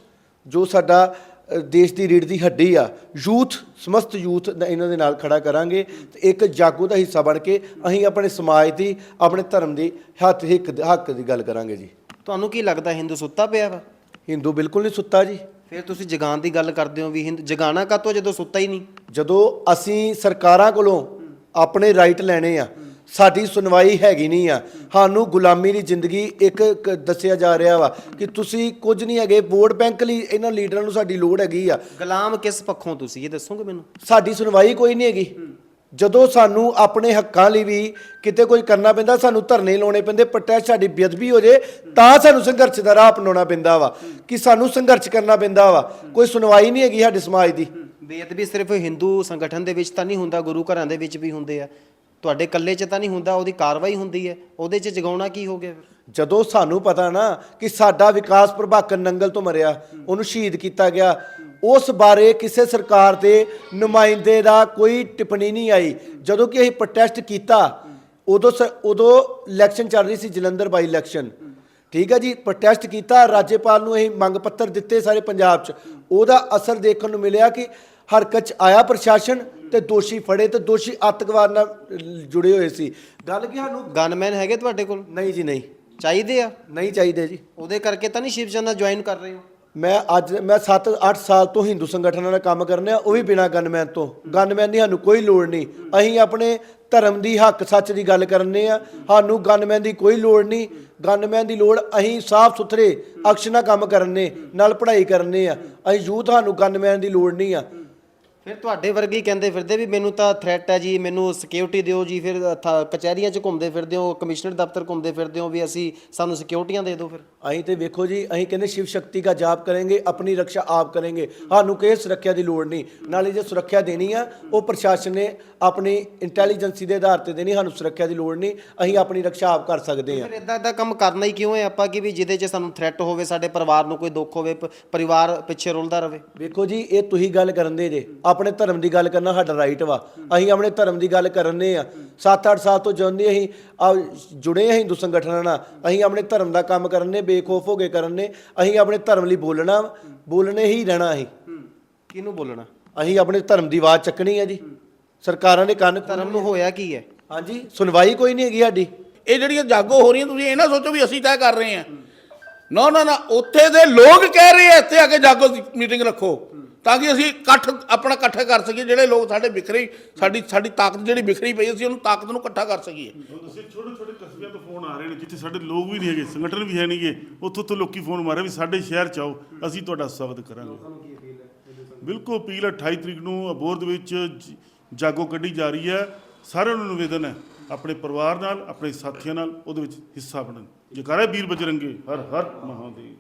ਜੋ ਸਾਡਾ ਦੇਸ਼ ਦੀ ਰੀੜ ਦੀ ਹੱਡੀ ਆ। ਯੂਥ ਸਮਸਤ ਯੂਥ ਦਾ ਇਹਨਾਂ ਦੇ ਨਾਲ ਖੜਾ ਕਰਾਂਗੇ। ਤੇ ਇੱਕ ਜਾਗੋ ਦਾ ਹਿੱਸਾ ਬਣ ਕੇ ਅਸੀਂ ਆਪਣੇ ਸਮਾਜ ਦੀ ਆਪਣੇ ਧਰਮ ਦੀ ਹੱਥ ਹਿੱਕ ਹੱਕ ਦੀ ਗੱਲ ਕਰਾਂਗੇ ਜੀ।
ਤੁਹਾਨੂੰ ਕੀ ਲੱਗਦਾ ਹਿੰਦੂ ਸੁੱਤਾ ਪਿਆ ਵਾ?
ਹਿੰਦੂ ਬਿਲਕੁਲ ਨਹੀਂ ਸੁੱਤਾ ਜੀ।
ਫਿਰ ਤੁਸੀਂ ਜਗਾਨ ਦੀ ਗੱਲ ਕਰਦੇ ਹੋ ਵੀ ਹਿੰਦ ਜਗਾਣਾ ਕਾਤੋਂ ਜਦੋਂ ਸੁੱਤਾ ਹੀ ਨਹੀਂ?
ਜਦੋਂ ਅਸੀਂ ਸਰਕਾਰਾਂ ਕੋਲੋਂ ਆਪਣੇ ਰਾਈਟ ਲੈਣੇ ਆ ਸਾਡੀ ਸੁਣਵਾਈ ਹੈਗੀ ਨਹੀਂ ਆ। ਸਾਨੂੰ ਗੁਲਾਮੀ ਦੀ ਜ਼ਿੰਦਗੀ ਇੱਕ ਇੱਕ ਦੱਸਿਆ ਜਾ ਰਿਹਾ ਵਾ ਕਿ ਤੁਸੀਂ ਕੁਝ ਨਹੀਂ ਹੈਗੇ ਵੋਟ ਬੈਂਕ ਲਈ ਇਹਨਾਂ ਲੀਡਰਾਂ ਨੂੰ ਸਾਡੀ ਲੋੜ ਹੈਗੀ ਆ।
ਗੁਲਾਮ ਕਿਸ ਪੱਖੋਂ ਤੁਸੀਂ? ਇਹ ਦੱਸੋਗੇ ਮੈਨੂੰ?
ਸਾਡੀ ਸੁਣਵਾਈ ਕੋਈ ਨਹੀਂ ਹੈਗੀ। ਜਦੋਂ ਸਾਨੂੰ ਆਪਣੇ ਹੱਕਾਂ ਲਈ ਵੀ ਕਿਤੇ ਕੋਈ ਕਰਨਾ ਪੈਂਦਾ ਸਾਨੂੰ ਧਰਨੇ ਲਾਉਣੇ ਪੈਂਦੇ ਪ੍ਰੋਟੈਸਟ ਸਾਡੀ ਬੇਅਦਬੀ ਹੋ ਜੇ ਤਾਂ ਸਾਨੂੰ ਸੰਘਰਸ਼ ਦਾ ਰਾਹ ਅਪਣਾਉਣਾ ਪੈਂਦਾ ਵਾ। ਕਿ ਸਾਨੂੰ ਸੰਘਰਸ਼ ਕਰਨਾ ਪੈਂਦਾ ਵਾ। ਕੋਈ ਸੁਣਵਾਈ ਨਹੀਂ ਹੈਗੀ ਸਾਡੇ ਸਮਾਜ ਦੀ।
ਬੇਅਦਬੀ ਸਿਰਫ ਹਿੰਦੂ ਸੰਗਠਨ ਦੇ ਵਿੱਚ ਤਾਂ ਨਹੀਂ ਹੁੰਦਾ ਗੁਰੂ ਘਰਾਂ ਦੇ ਵਿੱਚ ਵੀ ਹੁੰਦੇ ਆ। ਤੁਹਾਡੇ ਇਕੱਲੇ 'ਚ ਤਾਂ ਨਹੀਂ ਹੁੰਦਾ, ਉਹਦੀ ਕਾਰਵਾਈ ਹੁੰਦੀ ਹੈ। ਉਹਦੇ 'ਚ ਜਗਾਉਣਾ ਕੀ ਹੋ ਗਿਆ? ਫਿਰ
ਜਦੋਂ ਸਾਨੂੰ ਪਤਾ ਨਾ ਕਿ ਸਾਡਾ ਵਿਕਾਸ ਪ੍ਰਭਾਕਰ ਨੰਗਲ ਤੋਂ ਮਰਿਆ, ਉਹਨੂੰ ਸ਼ਹੀਦ ਕੀਤਾ ਗਿਆ, ਉਸ ਬਾਰੇ ਕਿਸੇ ਸਰਕਾਰ ਦੇ ਨੁਮਾਇੰਦੇ ਦਾ ਕੋਈ ਟਿੱਪਣੀ ਨਹੀਂ ਆਈ। ਜਦੋਂ ਕਿ ਅਸੀਂ ਪ੍ਰੋਟੈਸਟ ਕੀਤਾ, ਉਦੋਂ ਸ- ਉਦੋਂ ਇਲੈਕਸ਼ਨ ਚੱਲ ਰਹੀ ਸੀ ਜਲੰਧਰ ਬਾਈ ਇਲੈਕਸ਼ਨ ਠੀਕ ਹੈ ਜੀ ਪ੍ਰੋਟੈਸਟ ਕੀਤਾ, ਰਾਜਪਾਲ ਨੂੰ ਅਸੀਂ ਮੰਗ ਪੱਤਰ ਦਿੱਤੇ ਸਾਰੇ ਪੰਜਾਬ 'ਚ। ਉਹਦਾ ਅਸਰ ਦੇਖਣ ਨੂੰ ਮਿਲਿਆ ਕਿ ਹਰਕਤ 'ਚ ਆਇਆ ਪ੍ਰਸ਼ਾਸਨ ਤੇ ਦੋਸ਼ੀ ਫੜੇ ਤੇ ਦੋਸ਼ੀ ਅੱਤਵਾਦ ਨਾਲ ਜੁੜੇ ਹੋਏ ਸੀ। ਗੱਲ ਕਿ ਸਾਨੂੰ?
ਗਨਮੈਨ ਹੈਗੇ ਤੁਹਾਡੇ ਕੋਲ?
ਨਹੀਂ ਜੀ ਨਹੀਂ।
ਚਾਹੀਦੇ ਆ?
ਨਹੀਂ ਚਾਹੀਦੇ ਜੀ।
ਉਹਦੇ ਕਰਕੇ ਤਾਂ ਨਹੀਂ ਸ਼ਿਵ ਸੈਨਾ ਜੁਆਇਨ ਕਰ ਰਹੇ ਹੋ?
ਮੈਂ ਅੱਜ ਮੈਂ 7-8 ਸਾਲ ਤੋਂ ਹਿੰਦੂ ਸੰਗਠਨਾਂ ਨਾਲ ਕੰਮ ਕਰਨੇ ਆ ਉਹ ਵੀ ਬਿਨਾ ਗਨਮੈਨ ਤੋਂ। ਗਨਮੈਨ ਦੀ ਸਾਨੂੰ ਕੋਈ ਲੋੜ ਨਹੀਂ। ਅਸੀਂ ਆਪਣੇ ਧਰਮ ਦੀ ਹੱਕ ਸੱਚ ਦੀ ਗੱਲ ਕਰਨੇ ਆ। ਸਾਨੂੰ ਗਨਮੈਨ ਦੀ ਕੋਈ ਲੋੜ ਨਹੀਂ। ਗਨਮੈਨ ਦੀ ਲੋੜ ਅਸੀਂ ਸਾਫ਼ ਸੁਥਰੇ ਅਕਸ਼ ਨਾਲ ਕੰਮ ਕਰਨੇ ਨਾਲ ਪੜ੍ਹਾਈ ਕਰਨੇ ਆ। ਅਸੀਂ ਯੂਥ ਸਾਨੂੰ ਗਨਮੈਨ ਦੀ ਲੋੜ ਨਹੀਂ ਆ।
ਫਿਰ ਤੁਹਾਡੇ ਵਰਗੇ ਕਹਿੰਦੇ ਫਿਰਦੇ ਵੀ ਮੈਨੂੰ ਤਾਂ ਥ੍ਰੈਟ ਹੈ ਜੀ ਮੈਨੂੰ ਸਿਕਿਉਰਿਟੀ ਦਿਓ ਜੀ ਫਿਰ ਥਾ- ਕਚਹਿਰੀਆਂ 'ਚ ਘੁੰਮਦੇ ਫਿਰਦੇ ਹੋ ਕਮਿਸ਼ਨਰ ਦਫ਼ਤਰ ਘੁੰਮਦੇ ਫਿਰਦੇ ਹੋ ਵੀ ਅਸੀਂ ਸਾਨੂੰ ਸਿਕਿਉਰਿਟੀਆਂ ਦੇ ਦਿਓ ਫਿਰ।
ਅਸੀਂ ਤੇ ਵੇਖੋ ਜੀ ਅਸੀਂ ਕਹਿੰਦੇ ਸ਼ਿਵ ਸ਼ਕਤੀ ਦਾ ਜਾਪ ਕਰਾਂਗੇ ਆਪਣੀ ਰੱਖਿਆ ਆਪ ਕਰਾਂਗੇ। ਸਾਨੂੰ ਕਿਸੇ ਸੁਰੱਖਿਆ ਦੀ ਲੋੜ ਨਹੀਂ। ਨਾਲੇ ਜੇ ਸੁਰੱਖਿਆ ਦੇਣੀ ਆ ਉਹ ਪ੍ਰਸ਼ਾਸਨ ਨੇ ਆਪਣੀ ਇੰਟੈਲੀਜੈਂਸੀ ਦੇ ਆਧਾਰ ਤੇ ਦੇਣੀ ਸਾਨੂੰ ਸੁਰੱਖਿਆ ਦੀ ਲੋੜ ਨਹੀਂ। ਅਸੀਂ ਆਪਣੀ ਰੱਖਿਆ ਆਪ ਕਰ ਸਕਦੇ ਹਾਂ।
ਫਿਰ ਇਦਾਂ ਦਾ ਕੰਮ ਕਰਨਾ ਹੀ ਕਿਉਂ ਹੈ ਆਪਾਂ ਕਿ ਵੀ ਜਿਹਦੇ 'ਚ ਸਾਨੂੰ ਥ੍ਰੈਟ ਹੋਵੇ ਸਾਡੇ ਪਰਿਵਾਰ ਨੂੰ ਕੋਈ ਦੁੱਖ ਹੋਵੇ ਪ- ਪਰਿਵਾਰ ਪਿੱਛੇ ਰੁਲਦਾ ਰਵੇ?
ਵੇਖੋ ਜੀ ਇਹ ਤੁਸੀਂ ਗੱਲ ਕਰਨ ਦੇ ਜੇ। ਆਪਣੇ ਧਰਮ ਦੀ ਗੱਲ ਕਰਨਾ ਸਾਡਾ ਰਾਈਟ ਵਾ। ਅਸੀਂ ਆਪਣੇ ਧਰਮ ਦੀ ਗੱਲ ਕਰਨੇ ਆ। 7-8 ਸਾਲ ਤੋਂ ਜਾਂਦੇ ਅਸੀਂ ਆ ਜੁੜੇ ਆ ਹਿੰਦੂ ਸੰਗਠਨਾਂ ਨਾਲ। ਅਸੀਂ ਆਪਣੇ ਧਰਮ ਦਾ ਕੰਮ ਕਰਨੇ ਬੇਖੌਫ ਹੋ ਕੇ ਕਰਨੇ। ਅਸੀਂ ਆਪਣੇ ਧਰਮ ਲਈ ਬੋਲਣਾ ਬੋਲਣੇ ਹੀ ਰਹਿਣਾ ਅਸੀਂ।
ਕਿਹਨੂੰ ਬੋਲਣਾ?
ਅਸੀਂ ਆਪਣੇ ਧਰਮ ਦੀ ਆਵਾਜ਼ ਚੱਕਣੀ ਹੈ ਜੀ। ਸਰਕਾਰਾਂ ਨੇ ਕੰਨ
ਧਰਮ ਨੂੰ ਹੋਇਆ ਕੀ ਹੈ?
ਹਾਂਜੀ ਸੁਣਵਾਈ ਕੋਈ ਨਹੀਂ ਹੈਗੀ ਸਾਡੀ।
ਇਹ ਜਿਹੜੀਆਂ ਜਾਗੋ ਹੋ ਰਹੀਆਂ ਤੁਸੀਂ ਇਹ ਨਾ ਸੋਚੋ ਵੀ ਅਸੀਂ ਤੈਅ ਕਰ ਰਹੇ ਹਾਂ। ਨਾ ਨਾ ਨਾ ਉੱਥੇ ਦੇ ਲੋਕ ਕਹਿ ਰਹੇ ਆ ਇੱਥੇ ਆ ਕੇ ਜਾਗੋ ਮੀਟਿੰਗ ਰੱਖੋ। ਤਾਂ ਕਿ ਅਸੀਂ ਇਕੱਠ ਆਪਣਾ ਇਕੱਠਾ ਕਰ ਸਕੀਏ ਜਿਹੜੇ ਲੋਕ ਸਾਡੇ ਵਿਖਰੇ ਸਾਡੀ ਸਾਡੀ ਤਾਕਤ ਜਿਹੜੀ ਵਿਖਰੀ ਪਈ ਅਸੀਂ ਉਹਨੂੰ ਤਾਕਤ ਨੂੰ ਇਕੱਠਾ ਕਰ ਸਕੀਏ।
ਤੁਸੀਂ ਛੋਟੇ ਛੋਟੇ ਕਸਬਿਆਂ ਤੋਂ ਫੋਨ ਆ ਰਹੇ ਨੇ ਜਿੱਥੇ ਸਾਡੇ ਲੋਕ ਵੀ ਨਹੀਂ ਹੈਗੇ ਸੰਗਠਨ ਵੀ ਹੈ ਨਹੀਂਗੇ ਉੱਥੋਂ ਤੋਂ ਲੋਕੀ ਫੋਨ ਮਾਰੇ ਵੀ ਸਾਡੇ ਸ਼ਹਿਰ ਚ ਆਓ ਅਸੀਂ ਤੁਹਾਡਾ ਸਵਾਗਤ ਕਰਾਂਗੇ। ਬਿਲਕੁਲ ਅਪੀਲ ਹੈ 28 ਤਰੀਕ ਨੂੰ ਅਬੋਰ ਦੇ ਵਿੱਚ ਜਾਗੋ ਕੱਢੀ ਜਾ ਰਹੀ ਹੈ ਸਾਰਿਆਂ ਨੂੰ ਨਿਵੇਦਨ ਹੈ ਆਪਣੇ ਪਰਿਵਾਰ ਨਾਲ ਆਪਣੇ ਸਾਥੀਆਂ ਨਾਲ ਉਹਦੇ ਵਿੱਚ ਹਿੱਸਾ ਬਣਨ। ਜਕਾਰਾ ਵੀਰ ਬਜਰੰਗੇ ਹਰ ਹਰ ਮਹਾਦੇਵ